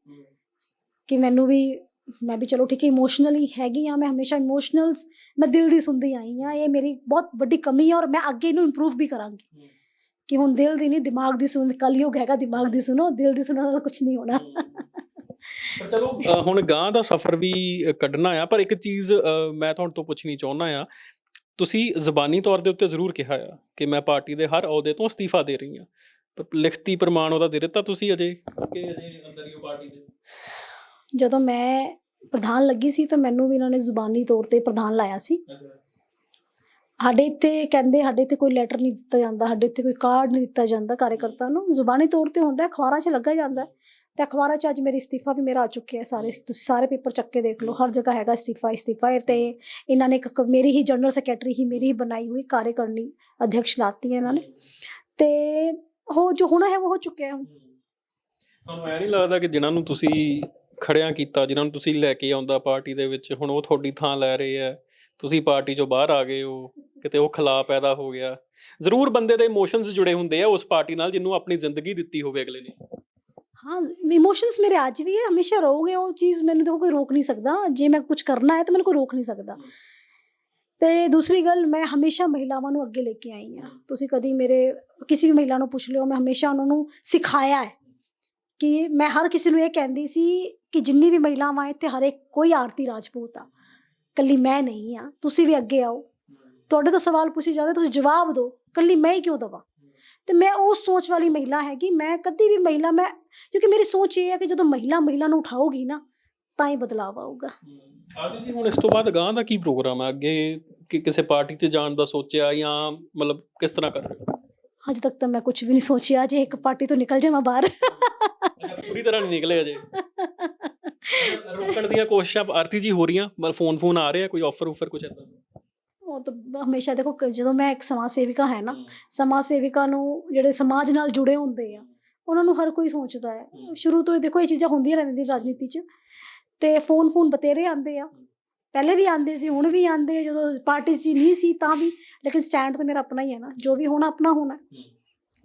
ਕਿ ਮੈਨੂੰ ਵੀ ਮੈਂ ਵੀ ਚਲੋ ਠੀਕ ਹੈ ਇਮੋਸ਼ਨਲੀ ਹੈਗੀ ਆ ਮੈਂ ਹਮੇਸ਼ਾ ਇਮੋਸ਼ਨਲਸ ਮੈਂ ਦਿਲ ਦੀ ਸੁਣਦੀ ਆਈ ਆ ਇਹ ਮੇਰੀ ਬਹੁਤ ਵੱਡੀ ਕਮੀ ਹੈ ਔਰ ਮੈਂ ਅੱਗੇ ਇਹਨੂੰ ਇੰਪਰੂਵ ਵੀ ਕਰਾਂਗੀ। ਕਿ ਹੁਣ ਦਿਲ ਦੀ ਨਹੀਂ ਦਿਮਾਗ ਦੀ ਸੁਣ ਕਲਯੁਗ ਹੈਗਾ ਦਿਮਾਗ ਦੀ ਸੁਣੋ ਦਿਲ ਦੀ ਸੁਣਨ ਨਾਲ ਕੁਝ ਨਹੀਂ ਹੋਣਾ। ਪਰ ਚਲੋ ਹੁਣ ਗਾਂ ਦਾ ਸਫ਼ਰ ਵੀ ਕੱਢਣਾ ਆ ਪਰ ਇੱਕ ਚੀਜ਼ ਮੈਂ ਤੁਹਾਡੇ ਤੋਂ ਪੁੱਛਣੀ ਚਾਹੁੰਦਾ ਆ ਤੁਸੀਂ ਜ਼ਬਾਨੀ ਤੌਰ ਦੇ ਉੱਤੇ ਜ਼ਰੂਰ ਕਿਹਾ ਆ ਕਿ ਮੈਂ ਪਾਰਟੀ ਦੇ ਹਰ ਅਹੁਦੇ ਤੋਂ ਅਸਤੀਫਾ ਦੇ ਰਹੀ ਆ ਪਰ ਲਿਖਤੀ ਪ੍ਰਮਾਣ ਉਹਦਾ ਦੇ ਦਿੱਤਾ ਤੁਸੀਂ ਅਜੇ ਕਿ ਅਜੇ ਅੰਦਰ ਹੀ ਹੋ ਪਾਰਟੀ ਦੇ। ਜਦੋਂ ਮੈਂ ਪ੍ਰਧਾਨ ਲੱਗੀ ਸੀ ਤਾਂ ਮੈਨੂੰ ਵੀ ਇਹਨਾਂ ਨੇ ਜ਼ੁਬਾਨੀ ਤੌਰ ਤੇ ਪ੍ਰਧਾਨ ਲਾਇਆ ਸੀ। ਸਾਡੇ ਇੱਥੇ ਕਹਿੰਦੇ ਸਾਡੇ ਇੱਥੇ ਕੋਈ ਲੈਟਰ ਨਹੀਂ ਦਿੱਤਾ ਜਾਂਦਾ, ਸਾਡੇ ਇੱਥੇ ਕੋਈ ਕਾਰਡ ਨਹੀਂ ਦਿੱਤਾ ਜਾਂਦਾ, ਕਾਰਜਕਰਤਾ ਨੂੰ ਜ਼ੁਬਾਨੀ ਤੌਰ ਤੇ ਹੁੰਦਾ, ਅਖਬਾਰਾਂ 'ਚ ਲੱਗਾ ਜਾਂਦਾ। ਤੇ ਅਖਬਾਰਾਂ 'ਚ ਅੱਜ ਮੇਰੀ ਇਸਤੀਫਾ ਵੀ ਮੇਰਾ ਆ ਚੁੱਕਿਆ ਹੈ ਸਾਰੇ, ਤੁਸੀਂ ਸਾਰੇ ਪੇਪਰ ਚੱਕ ਕੇ ਦੇਖ ਲਓ, ਹਰ ਜਗ੍ਹਾ ਹੈਗਾ ਇਸਤੀਫਾ ਇਸਤੀਫਾ ਤੇ ਇਹਨਾਂ ਨੇ ਇੱਕ ਮੇਰੀ ਹੀ ਜਨਰਲ ਸੈਕਟਰੀ ਹੀ ਮੇਰੀ ਹੀ ਬਣਾਈ ਹੋਈ ਕਾਰਜਕਾਰਨੀ ਅਧਿਕਸ਼ ਲਾਤੀ ਹੈ ਇਹਨਾਂ ਨੇ ਤੇ ਹੋ ਜੋ ਹੋਣਾ ਹੈ ਉਹ ਹੋ ਚੁੱਕਿਆ ਹੈ ਤੁਹਾਨੂੰ ਐ ਨਹੀਂ ਲੱਗਦਾ ਕਿ ਜਿਨ੍ਹਾਂ ਨੂੰ ਤੁਸੀਂ ਖੜਿਆਂ ਕੀਤਾ, ਜਿਨ੍ਹਾਂ ਨੂੰ ਤੁਸੀਂ ਲੈ ਕੇ ਆਉਂਦਾ ਪਾਰਟੀ ਦੇ ਵਿੱਚ, ਹੁਣ ਉਹ ਤੁਹਾਡੀ ਥਾਂ ਲੈ ਰਹੇ ਆ ਤੁਸੀਂ ਪਾਰਟੀ ਚੋਂ ਬਾਹਰ ਆ ਗਏ ਹੋ, ਕਿਤੇ ਉਹ ਖਲਾ ਪੈਦਾ ਹੋ ਗਿਆ। ਜ਼ਰੂਰ ਬੰਦੇ ਦੇ ਇਮੋਸ਼ਨਸ ਜੁੜੇ ਹੁੰਦੇ ਆ ਉਸ ਪਾਰਟੀ ਨਾਲ ਜਿਹਨੂੰ ਆਪਣੀ ਜ਼ਿੰਦਗੀ ਦਿੱਤੀ ਹੋਵੇ ਅਗਲੇ ਨੇ। ਹਾਂ ਇਮੋਸ਼ਨਸ ਮੇਰੇ ਅੱਜ ਵੀ ਹੈ ਹਮੇਸ਼ਾ ਰਹੋਗੇ ਉਹ ਚੀਜ਼ ਮੈਨੂੰ ਦੇਖੋ ਕੋਈ ਰੋਕ ਨਹੀਂ ਸਕਦਾ। ਜੇ ਮੈਂ ਕੁਝ ਕਰਨਾ ਹੈ ਤਾਂ ਮੈਨੂੰ ਕੋਈ ਰੋਕ ਨਹੀਂ ਸਕਦਾ। ਤੇ ਦੂਸਰੀ ਗੱਲ ਮੈਂ ਹਮੇਸ਼ਾ ਮਹਿਲਾਵਾਂ ਨੂੰ ਅੱਗੇ ਲੈ ਕੇ ਆਈ ਹਾਂ। ਤੁਸੀਂ ਕਦੀ ਮੇਰੇ ਕਿਸੇ ਵੀ ਮਹਿਲਾ ਨੂੰ ਪੁੱਛ ਲਿਓ ਮੈਂ ਹਮੇਸ਼ਾ ਉਹਨਾਂ ਨੂੰ ਸਿਖਾਇਆ ਹੈ ਕਿ ਮੈਂ ਹਰ ਕਿਸੇ ਨੂੰ ਇਹ ਕਹਿੰਦੀ ਸੀ ਕਿ ਜਿੰਨੀ ਵੀ ਮਹਿਲਾਵਾਂ ਇੱਥੇ ਹਰ ਇੱਕ ਕੋਈ ਆਰਤੀ ਰਾਜਪੂਤ ਆ। ਕੱਲੀ ਮੈਂ ਨਹੀਂ ਆ ਤੁਸੀਂ ਵੀ ਅੱਗੇ ਆਓ। ਤੁਹਾਡੇ ਤੋਂ ਸਵਾਲ ਪੁੱਛੀ ਜਾਂਦੇ ਤੁਸੀਂ ਜਵਾਬ ਦਿਓ ਕੱਲੀ ਮੈਂ ਹੀ ਕਿਉਂ ਦਵਾਂ? ਤੇ ਮੈਂ ਉਸ ਸੋਚ ਵਾਲੀ ਮਹਿਲਾ ਹੈਗੀ ਮੈਂ ਕਦੀ ਵੀ ਮਹਿਲਾ ਮੈਂ ਕਿਉਂਕਿ ਮੇਰੀ ਸੋਚ ਇਹ ਹੈ ਕਿ ਜਦੋਂ ਮਹਿਲਾ ਮਹਿਲਾ ਨੂੰ ਉਠਾਓਗੀ ਨਾ ਤਾਂ ਹੀ ਬਦਲਾਵ ਆਊਗਾ। ਆਦੀ ਜੀ ਹੁਣ ਇਸ ਤੋਂ ਬਾਅਦ ਗਾਂ ਦਾ ਕੀ ਪ੍ਰੋਗਰਾਮ ਹੈ? ਅੱਗੇ ਕਿ ਕਿਸੇ ਪਾਰਟੀ 'ਚ ਜਾਣ ਦਾ ਸੋਚਿਆ ਜਾਂ ਮਤਲਬ ਕਿਸ ਤਰ੍ਹਾਂ ਕਰ ਰਹੇ ਹੋ? ਅਜੇ ਤੱਕ ਤਾਂ ਮੈਂ ਕੁਝ ਵੀ ਨਹੀਂ ਸੋਚਿਆ ਜੇ ਇੱਕ ਪਾਰਟੀ ਤੋਂ ਨਿਕਲ ਜਾਵਾਂ ਬਾਹਰ। ਪੂਰੀ ਤਰ੍ਹਾਂ ਨਹੀਂ ਨਿਕਲੇ ਅਜੇ। ਰੋਕਣ ਦੀਆਂ ਕੋਸ਼ਿਸ਼ਾਂ ਆਰਤੀ ਜੀ ਹੋ ਰਹੀਆਂ ਮਤਲਬ ਫੋਨ ਫੋਨ ਆ ਰਹੇ ਕੋਈ ਆਫਰ ਉਫਰ ਕੁਝ ਏਦਾਂ? ਉਹ ਤਾਂ ਹਮੇਸ਼ਾ ਦੇਖੋ ਕ- ਜਦੋਂ ਮੈਂ ਇੱਕ ਸਮਾਜ ਸੇਵਿਕਾ ਹੈ ਨਾ ਸਮਾਜ ਸੇਵਿਕਾ ਨੂੰ ਜਿਹੜੇ ਸਮਾਜ ਨਾਲ ਜੁੜੇ ਹੁੰਦੇ ਆ ਉਹਨਾਂ ਨੂੰ ਹਰ ਕੋਈ ਸੋਚਦਾ ਹੈ। ਸ਼ੁਰੂ ਤੋਂ ਹੀ ਦੇਖੋ ਇਹ ਚੀਜ਼ਾਂ ਹੁੰਦੀਆਂ ਰਹਿੰਦੀਆਂ ਰਾਜਨੀਤੀ 'ਚ। ਤੇ ਫੋਨ ਫੋਨ ਬਤੇਰੇ ਆਉਂਦੇ ਆ। ਪਹਿਲੇ ਵੀ ਆਉਂਦੇ ਸੀ ਹੁਣ ਵੀ ਆਉਂਦੇ ਆ, ਜਦੋਂ ਪਾਰਟੀ 'ਚ ਨਹੀਂ ਸੀ ਤਾਂ ਵੀ ਲੇਕਿਨ ਸਟੈਂਡ ਤਾਂ ਮੇਰਾ ਆਪਣਾ ਹੀ ਹੈ ਨਾ ਜੋ ਵੀ ਹੋਣਾ ਆਪਣਾ ਹੋਣਾ।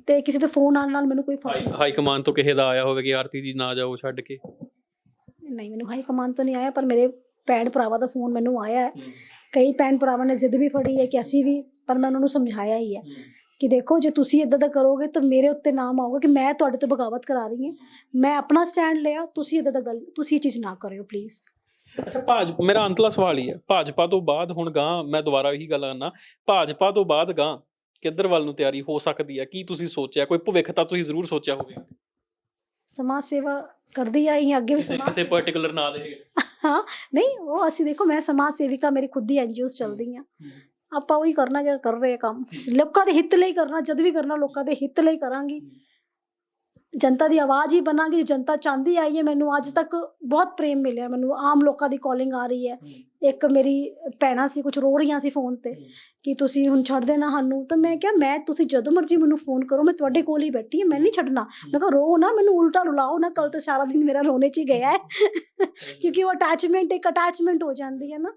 ਤੇ ਕਿਸੇ ਦੇ ਫੋਨ ਆਉਣ ਨਾਲ ਮੈਨੂੰ ਕੋਈ ਫ਼ਰਕ ਹਾਈ ਹਾਈ ਕਮਾਂਡ ਤੋਂ ਕਿਸੇ ਦਾ ਆਇਆ ਹੋਵੇ ਕਿ ਆਰਤੀ ਜੀ ਨਾ ਜਾਓ ਛੱਡ ਕੇ। ਨਹੀਂ ਮੈਨੂੰ ਹਾਈ ਕਮਾਂਡ ਤੋਂ ਨਹੀਂ ਆਇਆ ਪਰ ਮੇਰੇ ਭੈਣ ਭਰਾਵਾਂ ਦਾ ਫੋਨ ਮੈਨੂੰ ਆਇਆ ਹੈ। ਕਈ ਭੈਣ ਭਰਾਵਾਂ ਨੇ ਜ਼ਿੱਦ ਵੀ ਫੜੀ ਹੈ ਕਿ ਅਸੀਂ ਵੀ ਪਰ ਮੈਂ ਉਹਨਾਂ ਨੂੰ ਸਮਝਾਇਆ ਹੀ ਹੈ ਕਿ ਦੇਖੋ ਜੇ ਤੁਸੀਂ ਇਦਾਂ ਦਾ ਕਰੋਗੇ ਤਾਂ ਮੇਰੇ ਉੱਤੇ ਨਾਮ ਆਊਗਾ ਕਿ ਮੈਂ ਤੁਹਾਡੇ ਤੋਂ ਬਗਾਵਤ ਕਰਾ ਰਹੀ ਹਾਂ। ਮੈਂ ਆਪਣਾ ਸਟੈਂਡ ਲਿਆ ਤੁਸੀਂ ਇਦਾਂ ਦਾ ਗੱਲ ਤੁਸੀਂ ਇਹ ਚੀਜ਼ ਨਾ ਕਰਿਓ ਪਲੀਜ਼ ਅੱਛਾ ਭਾਜ ਮੇਰਾ ਅੰਤਲਾ ਸਵਾਲ ਹੀ ਹੈ। ਭਾਜਪਾ ਤੋਂ ਬਾਅਦ ਹੁਣ ਗਾਂ ਮੈਂ ਦੁਬਾਰਾ ਇਹੀ ਗੱਲ ਕਰਨਾ ਭਾਜਪਾ ਤੋਂ ਬਾਅਦ ਗਾਂ ਕਿੱਧਰ ਵੱਲ ਨੂੰ ਤਿਆਰੀ ਹੋ ਸਕਦੀ ਹੈ? ਕੀ ਤੁਸੀਂ ਸੋਚਿਆ? ਕੋਈ ਭਵਿੱਖ ਤਾਂ ਤੁਸੀਂ ਜ਼ਰੂਰ ਸੋਚਿਆ ਹੋਵੇ ਸਮਾਜ ਸੇਵਾ ਕਰਦੀ ਆਈ ਅੱਗੇ ਵੀ ਸਮਾਜ ਕਿਸੇ ਪਾਰਟਿਕੂਲਰ ਨਾਂ ਦੇ ਹਾਂ ਨਹੀਂ ਉਹ ਅਸੀਂ ਦੇਖੋ ਮੈਂ ਸਮਾਜ ਸੇਵਿਕਾ ਮੇਰੀ ਖੁਦ ਦੀ ਐਨਜੀਓਸ ਚੱਲਦੀ ਆ। ਆਪਾਂ ਉਹੀ ਕਰਨਾ ਜਿਹੜਾ ਕਰ ਰਹੇ ਆ ਕੰਮ। ਲੋਕਾਂ ਦੇ ਹਿੱਤ ਲਈ ਕਰਨਾ ਜਦ ਵੀ ਕਰਨਾ ਲੋਕਾਂ ਦੇ ਹਿੱਤ ਲਈ ਕਰਾਂਗੀ। ਜਨਤਾ ਦੀ ਆਵਾਜ਼ ਹੀ ਬਣਾਂਗੀ ਜਨਤਾ ਚਾਹੁੰਦੀ ਆਈ ਹੈ ਮੈਨੂੰ ਅੱਜ ਤੱਕ ਬਹੁਤ ਪ੍ਰੇਮ ਮਿਲਿਆ ਮੈਨੂੰ ਆਮ ਲੋਕਾਂ ਦੀ ਕਾਲਿੰਗ ਆ ਰਹੀ ਹੈ। ਇੱਕ ਮੇਰੀ ਭੈਣਾਂ ਸੀ ਕੁਝ ਰੋ ਰਹੀਆਂ ਸੀ ਫੋਨ ਤੇ ਕਿ ਤੁਸੀਂ ਹੁਣ ਛੱਡ ਦੇਣਾ ਸਾਨੂੰ। ਤਾਂ ਮੈਂ ਕਿਹਾ ਮੈਂ ਤੁਸੀਂ ਜਦੋਂ ਮਰਜ਼ੀ ਮੈਨੂੰ ਫੋਨ ਕਰੋ ਮੈਂ ਤੁਹਾਡੇ ਕੋਲ ਹੀ ਬੈਠੀ ਹਾਂ ਮੈਂ ਨਹੀਂ ਛੱਡਣਾ। ਮੈਂ ਕਿਹਾ ਰੋ ਨਾ ਮੈਨੂੰ ਉਲਟਾ ਰੁਲਾਓ ਨਾ ਕੱਲ ਤਾਂ ਸਾਰਾ ਦਿਨ ਮੇਰਾ ਰੋਣੇ 'ਚ ਹੀ ਗਿਆ ਹੈ। ਕਿਉਂਕਿ ਉਹ ਅਟੈਚਮੈਂਟ ਇੱਕ ਅਟੈਚਮੈਂਟ ਹੋ ਜਾਂਦੀ ਹੈ ਨਾ।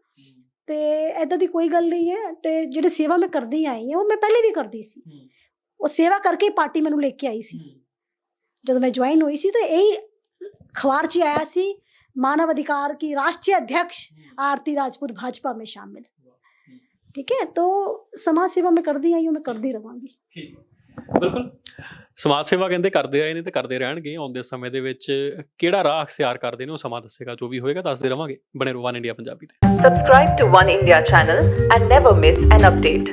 ਤੇ ਐਦਾਂ ਦੀ ਕੋਈ ਗੱਲ ਨਹੀਂ ਹੈ ਤੇ ਜਿਹੜੀ ਸੇਵਾ ਮੈਂ ਕਰਦੀ ਆਈ ਹਾਂ ਉਹ ਮੈਂ ਪਹਿਲੇ ਵੀ ਕਰਦੀ ਸੀ। ਉਹ ਸੇਵਾ ਕਰਕੇ ਪਾਰਟੀ ਮੈਨੂੰ ਲੈ ਕੇ ਆਈ ਸੀ। ਜਦੋਂ ਮੈਂ ज्वाइन हुई सी तो यही अखबार च आया सी मानव अधिकार की राष्ट्रीय अध्यक्ष आरती राजपूत भाजपा में शामिल ठीक है तो समाज सेवा में करती आई हूँ मैं करती रहांगी ਠੀਕ ਬਿਲਕੁਲ ਸਮਾਜ ਸੇਵਾ ਕਹਿੰਦੇ ਕਰਦੇ ਆਏ ਨੇ ਤੇ ਕਰਦੇ ਰਹਿਣਗੇ ਆਉਂਦੇ ਸਮੇਂ ਦੇ ਵਿੱਚ ਕਿਹੜਾ ਰਾਹ ਅਖਤਿਆਰ ਕਰਦੇ ਨੇ ਉਹ ਸਮਾਂ ਦੱਸੇਗਾ ਜੋ ਵੀ ਹੋਏਗਾ ਦੱਸਦੇ ਰਵਾਂਗੇ ਬਣੇ ਰਹੋ ਵਨ ਇੰਡੀਆ ਪੰਜਾਬੀ ਤੇ Subscribe to One India channel and never miss an update.